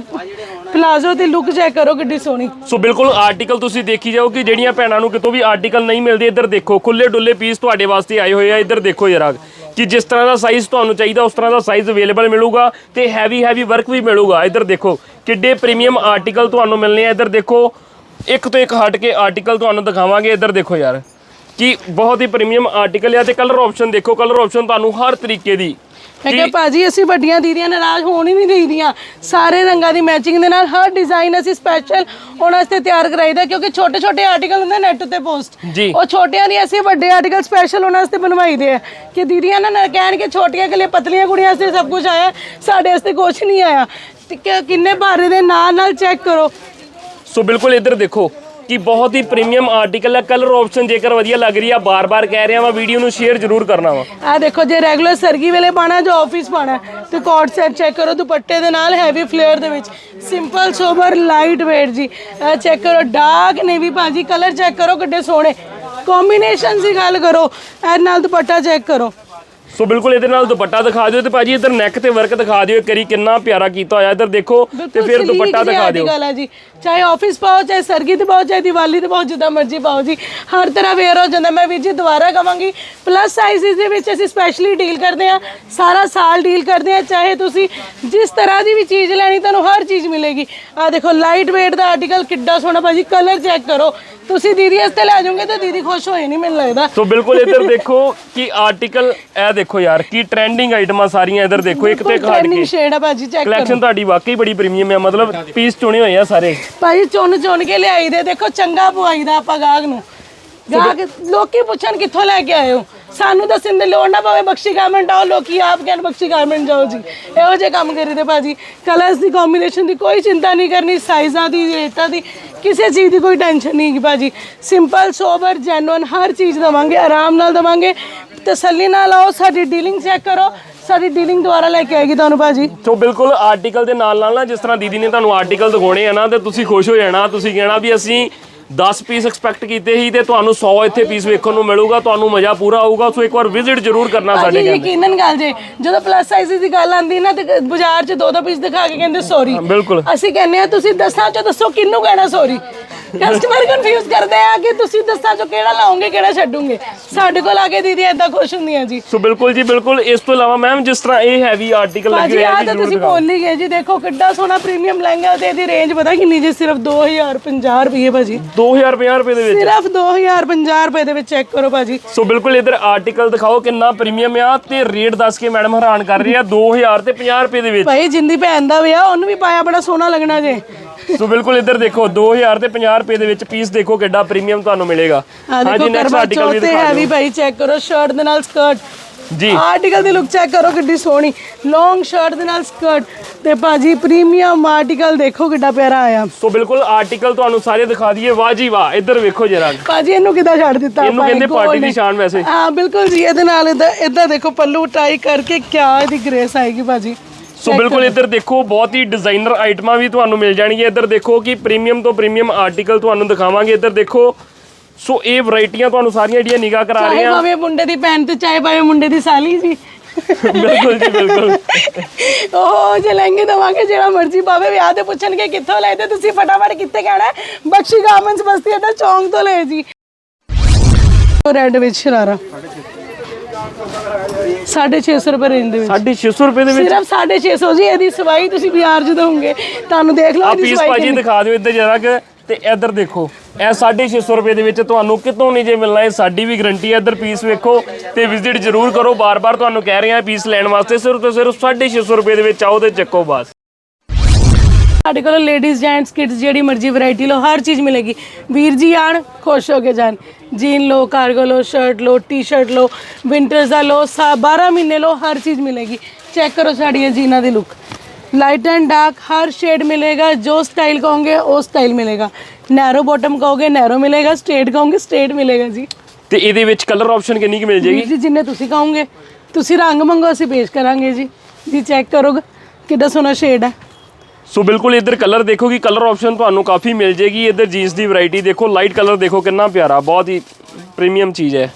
Speaker 2: ਪਲਾਜ਼ੋ ਦੀ ਲੁੱਕ ਚੈੱਕ ਕਰੋ ਕਿੱਡੀ ਸੋਹਣੀ।
Speaker 1: ਸੋ ਬਿਲਕੁਲ ਆਰਟੀਕਲ ਤੁਸੀਂ ਦੇਖੀ ਜਾਓ ਕਿ ਜਿਹੜੀਆਂ ਭੈਣਾਂ ਨੂੰ ਕਿਤੋਂ ਵੀ ਆਰਟੀਕਲ ਨਹੀਂ ਮਿਲਦੇ ਇੱਧਰ ਦੇਖੋ। ਖੁੱਲੇ ਡੁੱਲੇ ਪੀਸ ਤੁਹਾਡੇ ਵਾਸਤੇ ਆਏ ਹੋਏ ਆ। ਇੱਧਰ ਦੇਖੋ ਜਰਾ। ਕਿ ਜਿਸ ਤਰ੍ਹਾਂ ਦਾ ਸਾਈਜ਼ ਤੁਹਾਨੂੰ ਚਾਹੀਦਾ, ਉਸ ਤਰ੍ਹਾਂ ਦਾ ਸਾਈਜ਼ ਅਵੇਲੇਬਲ ਮਿਲੂਗਾ ਤੇ ਹੈਵੀ ਹੈਵੀ ਵਰਕ ਵੀ ਮਿਲੂਗਾ। ਇੱਧਰ ਦੇਖੋ, ਕਿੱਡੇ ਪ੍ਰੀਮੀਅਮ ਆਰਟੀਕਲ ਤੁਹਾਨੂੰ ਮਿਲਨੇ ਆ। ਇੱਧਰ ਦੇਖੋ, ਇੱਕ ਤੋਂ ਇੱਕ ਹਟ ਕੇ ਆਰਟੀਕਲ ਤੁਹਾਨੂੰ ਦਿਖਾਵਾਂਗੇ। ਇੱਧਰ ਦੇਖੋ ਯਾਰ, ਕਿ ਬਹੁਤ ਹੀ ਪ੍ਰੀਮੀਅਮ ਆਰਟੀਕਲ ਆ ਤੇ ਕਲਰ ਆਪਸ਼ਨ ਦੇਖੋ। ਕਲਰ ਆਪਸ਼ਨ ਤੁਹਾਨੂੰ ਹਰ ਤਰੀਕੇ ਦੀ
Speaker 2: ਮੈਂ ਕਿਹਾ ਭਾਜੀ ਅਸੀਂ ਵੱਡੀਆਂ ਦੀਦੀਆਂ ਨਾਰਾਜ਼ ਹੋਣ ਹੀ ਨਹੀਂ ਦੇਈਦੀਆਂ। ਸਾਰੇ ਰੰਗਾਂ ਦੀ ਮੈਚਿੰਗ ਦੇ ਨਾਲ ਹਰ ਡਿਜ਼ਾਈਨ ਅਸੀਂ ਸਪੈਸ਼ਲ ਉਹਨਾਂ ਵਾਸਤੇ ਤਿਆਰ ਕਰਾਈਦਾ ਕਿਉਂਕਿ ਛੋਟੇ ਛੋਟੇ ਆਰਟੀਕਲ ਹੁੰਦੇ ਨੈਟ ਤੇ ਪੋਸਟ
Speaker 1: ਜੀ।
Speaker 2: ਉਹ ਛੋਟਿਆਂ ਦੀ ਅਸੀਂ ਵੱਡੇ ਆਰਟੀਕਲ ਸਪੈਸ਼ਲ ਉਹਨਾਂ ਵਾਸਤੇ ਬਣਵਾਈਦੇ ਆ। ਕਿ ਦੀਦੀਆਂ ਨਾ ਨਾ ਕਹਿਣ ਕਿ ਛੋਟੀਆਂ ਕੇ ਲਈ ਪਤਲੀਆਂ ਕੁੜੀਆਂ ਵਾਸਤੇ ਸਭ ਕੁਝ ਆਇਆ ਸਾਡੇ ਵਾਸਤੇ ਕੁਝ ਨਹੀਂ ਆਇਆ। ਤੇ ਕਿ- ਕਿੰਨੇ ਭਾਰੇ ਦੇ ਨਾਲ ਨਾਲ ਚੈੱਕ ਕਰੋ।
Speaker 1: ਸੋ ਬਿਲਕੁਲ ਇੱਧਰ ਦੇਖੋ ਕਿ ਬਹੁਤ ਹੀ ਪ੍ਰੀਮੀਅਮ ਆਰਟੀਕਲ ਹੈ। ਕਲਰ ਆਪਸ਼ਨ ਜੇਕਰ ਵਧੀਆ ਲੱਗ ਰਹੀ ਆ, ਬਾਰ-ਬਾਰ ਕਹਿ ਰਿਹਾ ਵਾਂ ਵੀਡੀਓ ਨੂੰ ਸ਼ੇਅਰ ਜ਼ਰੂਰ ਕਰਨਾ ਵਾ।
Speaker 2: ਆ ਦੇਖੋ, ਜੇ ਰੈਗੂਲਰ ਸਰਗੀ ਵੇਲੇ ਪਾਣਾ ਜੋ ਆਫਿਸ ਪਾਣਾ ਤੇ ਕੋਟ ਸੈਟ ਚੈੱਕ ਕਰੋ, ਦੁਪੱਟੇ ਦੇ ਨਾਲ ਹੈਵੀ ਫਲੇਅਰ ਦੇ ਵਿੱਚ। ਸਿੰਪਲ ਸੋਬਰ ਲਾਈਟ weight ਜੀ। ਇਹ ਚੈੱਕ ਕਰੋ ਡਾਰਕ ਨੇਵੀ ਭਾਜੀ ਕਲਰ ਚੈੱਕ ਕਰੋ, ਕਿੱਡੇ ਸੋਹਣੇ। ਕੰਬੀਨੇਸ਼ਨ ਦੀ ਗੱਲ ਕਰੋ ਇਹ ਨਾਲ ਦੁਪੱਟਾ ਚੈੱਕ ਕਰੋ।
Speaker 1: ਸੋ ਬਿਲਕੁਲ ਇਹਦੇ ਨਾਲ ਦੁਪੱਟਾ ਦਿਖਾ ਦਿਓ ਤੇ ਭਾਜੀ ਇੱਧਰ ਨੈਕ ਤੇ ਵਰਕ ਦਿਖਾ ਦਿਓ ਕਰੀ ਕਿੰਨਾ ਪਿਆਰਾ ਕੀਤਾ ਹੋਇਆ। ਇੱਧਰ ਦੇਖੋ ਤੇ ਫਿਰ ਦੁਪੱਟਾ ਦਿਖਾ ਦਿਓ।
Speaker 2: ਹੈ ਜੀ। ਚਾਹੇ ਆਫਿਸ ਪਾਓ ਚਾਹੇ ਸਰਗੀ ਤੇ ਪਾਓ ਚਾਹੇ ਦੀਵਾਲੀ ਤੇ ਪਾਓ ਜਿੱਦਾਂ ਮਰਜ਼ੀ ਪਾਓ ਜੀ। ਹਰ ਤਰ੍ਹਾਂ ਵੇਅਰ ਹੋ ਜਾਂਦਾ। ਮੈਂ ਵੀਰ ਜੀ ਦੁਬਾਰਾ ਕਵਾਂਗੀ ਪਲੱਸ ਸਾਈਜ਼ਸ ਦੇ ਵਿੱਚ ਅਸੀਂ ਸਪੈਸ਼ਲੀ ਡੀਲ ਕਰਦੇ ਆ ਸਾਰਾ ਸਾਲ ਡੀਲ ਕਰਦੇ ਆ ਚਾਹੇ ਤੁਸੀਂ ਜਿਸ ਤਰ੍ਹਾਂ ਦੀ ਵੀ ਚੀਜ਼ ਲੈਣੀ ਤੁਹਾਨੂੰ ਹਰ ਚੀਜ਼ ਮਿਲੇਗੀ। ਆ ਦੇਖੋ ਲਾਈਟ weight ਦਾ ਆਰਟੀਕਲ ਕਿੱਡਾ ਸੋਹਣਾ ਭਾਜੀ। ਕਲਰ ਚੈੱਕ ਕਰੋ। ਤੁਸੀਂ ਦੀਦੀ ਵਾਸਤੇ ਲੈ ਜਾਓਗੇ ਤਾਂ ਦੀਦੀ ਖੁਸ਼ ਹੋਏ ਨਹੀਂ ਮੈਨੂੰ ਲੱਗਦਾ।
Speaker 1: ਸੋ ਬਿਲਕੁਲ ਇੱਧਰ ਦੇਖੋ ਕਿ ਆਰਟੀਕਲ ਇਹ ਦੇਖੋ ਯਾਰ ਕੀ ਟ੍ਰੈਂਡਿੰਗ ਆਈਟਮਾਂ ਸਾਰੀਆਂ ਇੱਧਰ ਦੇਖੋ ਇੱਕ ਤੇ
Speaker 2: ਟ੍ਰੈਂਡਿੰਗ
Speaker 1: ਕੇ
Speaker 2: ਸ਼ੇਡ ਆ ਭਾਜੀ ਚੈੱਕ ਕਰੋ।
Speaker 1: ਕਲੈਕਸ਼ਨ ਤੁਹਾਡੀ ਵਾਕਈ ਬੜੀ ਪ੍ਰੀਮੀਅਮ ਹੈ ਮਤਲਬ ਪੀਸ ਚੁਣੇ ਹੋਏ ਆ ਸਾਰੇ।
Speaker 2: ਭਾਜੀ ਚੁਣ ਚੁਣ ਕੇ ਲਿਆਈ ਦੇ ਦੇਖੋ ਚੰਗਾ ਪਵਾਈਦਾ ਆਪਾਂ ਗਾਹਕ ਨੂੰ। ਗਾਹਕ ਲੋਕੀ ਪੁੱਛਣ ਕਿੱਥੋਂ ਲੈ ਕੇ ਆਏ ਹੋ। ਸਾਨੂੰ ਦੱਸਣ ਦੀ ਲੋੜ ਨਾ ਪਵੇ ਬਖਸ਼ੀ ਗਾਰਮੈਂਟ ਆਓ ਲੋਕੀ ਆਪ ਕਹਿਣ ਬਖਸ਼ੀ ਗਾਰਮੈਂਟ ਜਾਓ ਜੀ। ਇਹੋ ਜਿਹੇ ਕੰਮ ਕਰੀਦੇ ਭਾਜੀ। ਕਲਰਸ ਦੀ ਕੰਬੀਨੇਸ਼ਨ ਦੀ ਕੋਈ ਚਿੰਤਾ ਨਹੀਂ ਕਰਨੀ ਸਾਈਜ਼ਾਂ ਦੀ ਰੇਟਾਂ ਦੀ ਕਿਸੇ ਚੀਜ਼ ਦੀ ਕੋਈ ਟੈਨਸ਼ਨ ਨਹੀਂ ਹੈਗੀ ਭਾਜੀ। ਸਿੰਪਲ ਸੋਬਰ ਜੈਨੂਇਨ ਹਰ ਚੀਜ਼ ਦਵਾਂਗੇ ਆਰਾਮ ਨਾਲ ਦਵਾਂਗੇ। ਤਸੱਲੀ ਨਾਲ ਆਓ ਸਾਡੀ ਡੀਲਿੰਗ ਚੈੱਕ ਕਰੋ ਸਾਡੀ ਡੀਲਿੰਗ ਦੁਆਰਾ ਲੈ ਕੇ ਆਏਗੀ ਤੁਹਾਨੂੰ ਭਾਜੀ।
Speaker 1: ਸੋ ਬਿਲਕੁਲ ਆਰਟੀਕਲ ਦੇ ਨਾਲ ਨਾਲ ਨਾ ਜਿਸ ਤਰ੍ਹਾਂ ਦੀਦੀ ਨੇ ਤੁਹਾਨੂੰ ਆਰਟੀਕਲ ਦਿਖਾਉਣੇ ਆ ਨਾ ਤੇ ਤੁਸੀਂ ਖੁਸ਼ ਹੋ ਜਾਣਾ ਤੁਸੀਂ ਕਹਿਣਾ ਵੀ ਅਸੀਂ 10 ਪੀਸ ਐਕਸਪੈਕਟ ਕੀਤੇ ਸੀ ਤੇ ਤੁਹਾਨੂੰ 100 ਇੱਥੇ ਪੀਸ ਵੇਖਣ ਨੂੰ ਮਿਲੂਗਾ ਤੁਹਾਨੂੰ ਮਜ਼ਾ ਪੂਰਾ ਆਊਗਾ ਸੋ ਇੱਕ ਵਾਰ ਵਿਜ਼ਿਟ ਜ਼ਰੂਰ ਕਰਨਾ
Speaker 2: ਭਾਜੀ
Speaker 1: ਸਾਡੇ ਕੈਂਪ
Speaker 2: ਯਕੀਨਨ ਗੱਲ ਜੇ ਜਦੋਂ ਪਲੱਸ ਸਾਈਜ਼ ਦੀ ਗੱਲ ਆਂਦੀ ਨਾ ਤੇ ਬਾਜ਼ਾਰ 'ਚ ਦੋ ਦੋ ਪੀਸ ਦਿਖਾ ਕੇ ਕਹਿੰਦੇ ਸੌਰੀ
Speaker 1: ਬਿਲਕੁਲ।
Speaker 2: ਅਸੀਂ ਕਹਿੰਨੇ ਆ ਤੁਸੀਂ ਦਸਾਂ 'ਚ ਦੱਸੋ ਕਿਹਨੂੰ ਕਹਿਣਾ ਸੌਰੀ ਕਸਟਮਰ ਕਨਫਿਊਜ਼ ਕਰਦੇ ਆ ਕਿ ਤੁਸੀਂ ਦੱਸਾਂ ਜੋ ਕਿਹੜਾ ਲਾਉਂਗੇ ਕਿਹੜਾ ਛੱਡੋਗੇ। ਸਾਡੇ ਕੋਲ ਆ ਕੇ ਦੀਦੀ ਏਦਾਂ ਖੁਸ਼ ਹੁੰਦੀਆਂ ਜੀ।
Speaker 1: ਸੋ ਬਿਲਕੁਲ ਜੀ ਬਿਲਕੁਲ। ਇਸ ਤੋਂ ਇਲਾਵਾ ਮੈਮ ਜਿਸ ਤਰ੍ਹਾਂ ਇਹ ਹੈਵੀ ਆਰਟੀਕਲ ਲੱਗੇ
Speaker 2: ਭਾਜੀ
Speaker 1: ਹੋਏ
Speaker 2: ਆ
Speaker 1: ਆ ਜੀ
Speaker 2: ਤਾਂ
Speaker 1: ਜ਼ਰੂਰ
Speaker 2: ਤੁਸੀਂ
Speaker 1: ਦਿਖਾਓ।
Speaker 2: ਬੋਲ ਹੀ ਗਏ ਜੀ ਦੇਖੋ ਕਿੱਡਾ ਸੋਹਣਾ ਪ੍ਰੀਮੀਅਮ ਲਹਿੰਗਾ ਤੇ ਇਹਦੀ ਰੇਂਜ ਪਤਾ ਕਿੰਨੀ ਜੀ ਸਿਰਫ 2050 ਰੁਪਏ ਭਾਜੀ।
Speaker 1: 2050 ਰੁਪਏ ਦੇ ਵਿੱਚ?
Speaker 2: ਸਿਰਫ 2050 ਰੁਪਏ ਦੇ ਵਿੱਚ ਚੈੱਕ ਕਰੋ ਭਾਜੀ।
Speaker 1: ਸੋ ਬਿਲਕੁਲ ਇਧਰ ਆਰਟੀਕਲ ਦਿਖਾਓ ਕਿੰਨਾ ਪ੍ਰੀਮੀਅਮ ਆ ਤੇ ਰੇਟ ਦੱਸ ਕੇ ਮੈਡਮ ਹੈਰਾਨ ਕਰ ਰਹੀ ਆ 2000 ਤੇ 50 ਰੁਪਏ ਦੇ ਵਿੱਚ।
Speaker 2: ਭਾਈ ਜਿੰਦੀ ਭੈਣ ਦਾ ਵਿਆਹ ਉਹਨੂੰ ਵੀ ਪਾਇਆ ਬੜਾ ਸੋਹਣਾ ਲੱਗਣਾ ਜੇ।
Speaker 1: ਸੋ ਬਿਲਕੁਲ ਇੱਧਰ ਦੇਖੋ 2000 ਤੇ 50 ਰੁਪਏ ਦੇ ਵਿੱਚ ਪੀਸ ਦੇਖੋ ਕਿੱਡਾ ਪ੍ਰੀਮੀਅਮ ਤੁਹਾਨੂੰ ਮਿਲੇਗਾ।
Speaker 2: ਆ ਦੇਖੋ
Speaker 1: next
Speaker 2: ਕਰਵਾ
Speaker 1: article
Speaker 2: ਚੌਥ
Speaker 1: ਵੀ ਦਿਖਾ
Speaker 2: ਹੈਵੀ ਭਾਈ ਚੈੱਕ ਕਰੋ ਸ਼ਰਟ ਦੇ ਨਾਲ ਸਕਰਟ
Speaker 1: ਜੀ।
Speaker 2: ਆਰਟੀਕਲ ਦੀ ਲੁੱਕ ਚੈੱਕ ਕਰੋ ਕਿੱਡੀ ਸੋਹਣੀ। ਲੌਂਗ ਸ਼ਰਟ ਦੇ ਨਾਲ ਸਕਰਟ ਤੇ ਭਾਜੀ ਪ੍ਰੀਮੀਅਮ ਆਰਟੀਕਲ ਦੇਖੋ ਕਿੱਡਾ ਪਿਆਰਾ ਆਇਆ।
Speaker 1: ਸੋ ਬਿਲਕੁਲ ਆਰਟੀਕਲ ਤੁਹਾਨੂੰ ਸਾਰੇ ਦਿਖਾ ਦਈਏ। ਵਾਹ ਜੀ ਵਾਹ ਇੱਧਰ ਵੇਖੋ ਜਰਾ।
Speaker 2: ਭਾਜੀ ਇਹਨੂੰ ਕਿੱਦਾਂ ਛੱਡ ਦਿੱਤਾ
Speaker 1: ਇਹਨੂੰ ਕਹਿੰਦੇ ਪਾਰਟੀ ਦੀ। ਸ਼ਾਨ ਵੈਸੇ।
Speaker 2: ਹਾਂ ਬਿਲਕੁਲ ਜੀ ਇਹਦੇ ਨਾਲ ਇਦਾਂ ਦੇਖੋ ਪੱਲੂ ਟਾਈ ਕਰਕੇ ਕਿਆ ਇਹਦੀ ਗ੍ਰੇਸ ਆਏਗੀ ਭਾਜੀ।
Speaker 1: ਸੋ ਬਿਲਕੁਲ ਇੱਧਰ ਦੇਖੋ ਬਹੁਤ ਹੀ ਡਿਜ਼ਾਈਨਰ ਆਈਟਮਾਂ ਵੀ ਤੁਹਾਨੂੰ ਮਿਲ ਜਾਣਗੀਆਂ। ਇੱਧਰ ਦੇਖੋ ਕਿ ਪ੍ਰੀਮੀਅਮ ਤੋਂ ਪ੍ਰੀਮੀਅਮ ਆਰਟੀਕਲ ਤੁਹਾਨੂੰ ਦਿਖਾਵਾਂਗੇ। ਇੱਧਰ ਦੇਖੋ ਸੋ ਇਹ ਵੈਰਾਈਟੀਆਂ ਤੁਹਾਨੂੰ ਸਾਰੀਆਂ ਜਿਹੜੀਆਂ ਨਿਗਾਹ ਕਰਾ ਰਹੇ
Speaker 2: ਚਾਹੇ
Speaker 1: ਹਾਂ
Speaker 2: ਭਾਵੇਂ ਮੁੰਡੇ ਦੀ ਭੈਣ ਤੇ ਚਾਹੇ ਭਾਵੇਂ ਮੁੰਡੇ ਦੀ ਸਾਲੀ ਜੀ।
Speaker 1: ਬਿਲਕੁਲ ਜੀ ਬਿਲਕੁਲ।
Speaker 2: ਉਹ ਜੇ ਲਹਿੰਗੇ ਦਵਾਂਗੇ ਜਿਹੜਾ ਮਰਜ਼ੀ ਪਾਵੇ। ਵਿਆਹ ਤੇ ਪੁੱਛਣਗੇ ਕਿੱਥੋਂ ਲਏ ਤੇ ਤੁਸੀਂ ਫਟਾਫਟ ਕਿੱਥੇ ਕਹਿਣਾ? ਬਖਸ਼ੀ ਗਾਰਮੈਂਟਸ ਬਸਤੀ ਅੱਡਾ ਚੌਂਕ ਤੋਂ ਲਏ ਜੀ। ਰੈੱਡ ਵਿੱਚ ਸ਼ਰਾਰਾ। 650 ਰੁਪਏ ਰੇਂਜ ਦੇ ਵਿੱਚ।
Speaker 1: 650 ਰੁਪਏ ਦੇ ਵਿੱਚ?
Speaker 2: ਸਿਰਫ 650 ਜੀ ਇਹਦੀ ਸਵਾਈ ਤੁਸੀਂ ਬਾਜ਼ਾਰ ਚ ਦੋਗੇ ਤੁਹਾਨੂੰ ਦੇਖ ਲਓ
Speaker 1: ਆ
Speaker 2: ਇਹਦੀ
Speaker 1: ਪੀਸ
Speaker 2: ਸਵਾਈ
Speaker 1: ਭਾਜੀ
Speaker 2: ਕਿੰਨੀ।
Speaker 1: ਦਿਖਾ ਦਿਓ ਇੱਧਰ ਜਰਾ ਕਿ ਤੇ ਇੱਧਰ ਦੇਖੋ ਇਹ 650 ਰੁਪਏ ਦੇ ਵਿੱਚ ਤੁਹਾਨੂੰ ਕਿਤੋਂ ਨਹੀਂ ਜੇ ਮਿਲਣਾ ਇਹ ਸਾਡੀ ਵੀ ਗਰੰਟੀ ਹੈ ਇੱਧਰ ਪੀਸ ਵੇਖੋ ਤੇ ਵਿਜ਼ਿਟ ਜ਼ਰੂਰ ਕਰੋ ਬਾਰ-ਬਾਰ ਤੁਹਾਨੂੰ ਕਹਿ ਰਹੇ ਹਾਂ ਪੀਸ ਲੈਣ ਵਾਸਤੇ ਸਿਰਫ ਤੇ ਸਿਰਫ 650 ਰੁਪਏ ਦੇ ਵਿੱਚ ਆਓ ਤੇ ਚੱਕੋ ਬਸ।
Speaker 2: ਸਾਡੇ ਕੋਲ ਲੇਡੀਜ਼ ਜੈਂਟਸ ਕਿਡਸ ਜਿਹੜੀ ਮਰਜ਼ੀ ਵੈਰਾਈਟੀ ਲਓ ਹਰ ਚੀਜ਼ ਮਿਲੇਗੀ। ਵੀਰ ਜੀ ਆਣ ਖੁਸ਼ ਹੋ ਕੇ ਜਾਣ। ਜੀਨ ਲਓ ਕਾਰਗੋ ਲਓ ਸ਼ਰਟ ਲਓ ਟੀ-ਸ਼ਰਟ ਲਓ ਵਿੰਟਰਸ ਦਾ ਸਾ 12 ਮਹੀਨੇ ਲਓ ਹਰ ਚੀਜ਼ ਮਿਲੇਗੀ। ਚੈੱਕ ਕਰੋ ਸਾਡੀਆਂ ਜੀਨਾਂ ਦੀ ਲੁੱਕ ਲਾਈਟ ਐਂਡ ਡਾਰਕ ਹਰ ਸ਼ੇਡ ਮਿਲੇਗਾ ਜੋ ਸਟਾਈਲ ਕਹੋਗੇ ਉਹ ਸਟਾਈਲ ਮਿਲੇਗਾ। ਨੈਰੋ ਬਾਟਮ ਕਹੋਗੇ ਨੈਰੋ ਮਿਲੇਗਾ ਸਟ੍ਰੇਟ ਕਹੋਗੇ ਸਟ੍ਰੇਟ ਮਿਲੇਗਾ ਜੀ।
Speaker 1: ਤੇ ਇਹਦੇ ਵਿੱਚ ਕਲਰ ਆਪਸ਼ਨ ਕਿੰਨੀ ਕੁ ਮਿਲ ਜੇਗੀ
Speaker 2: ਜੀ ਜਿੰਨੇ ਤੁਸੀਂ ਕਹੋਗੇ ਤੁਸੀਂ ਰੰਗ ਮੰਗੋ ਅਸੀਂ ਪੇਸ਼ ਕਰਾਂਗੇ ਜੀ। ਜੀ ਚੈੱਕ ਕਰੋਗੇ ਕਿੱਡਾ ਸੋਹਣਾ ਸ਼ੇਡ ਹੈ।
Speaker 1: ਸੋ ਬਿਲਕੁਲ ਇੱਧਰ ਕਲਰ ਦੇਖੋ ਕਿ ਕਲਰ ਆਪਸ਼ਨ ਤੁਹਾਨੂੰ ਕਾਫੀ ਮਿਲ ਜੇਗੀ ਇੱਧਰ ਜੀਨਸ ਦੀ ਵੈਰਾਈਟੀ ਦੇਖੋ ਲਾਈਟ ਕਲਰ ਦੇਖੋ ਕਿੰਨਾ ਪਿਆਰਾ ਬਹੁਤ ਹੀ ਪ੍ਰੀਮੀਅਮ ਚੀਜ਼ ਹੈ।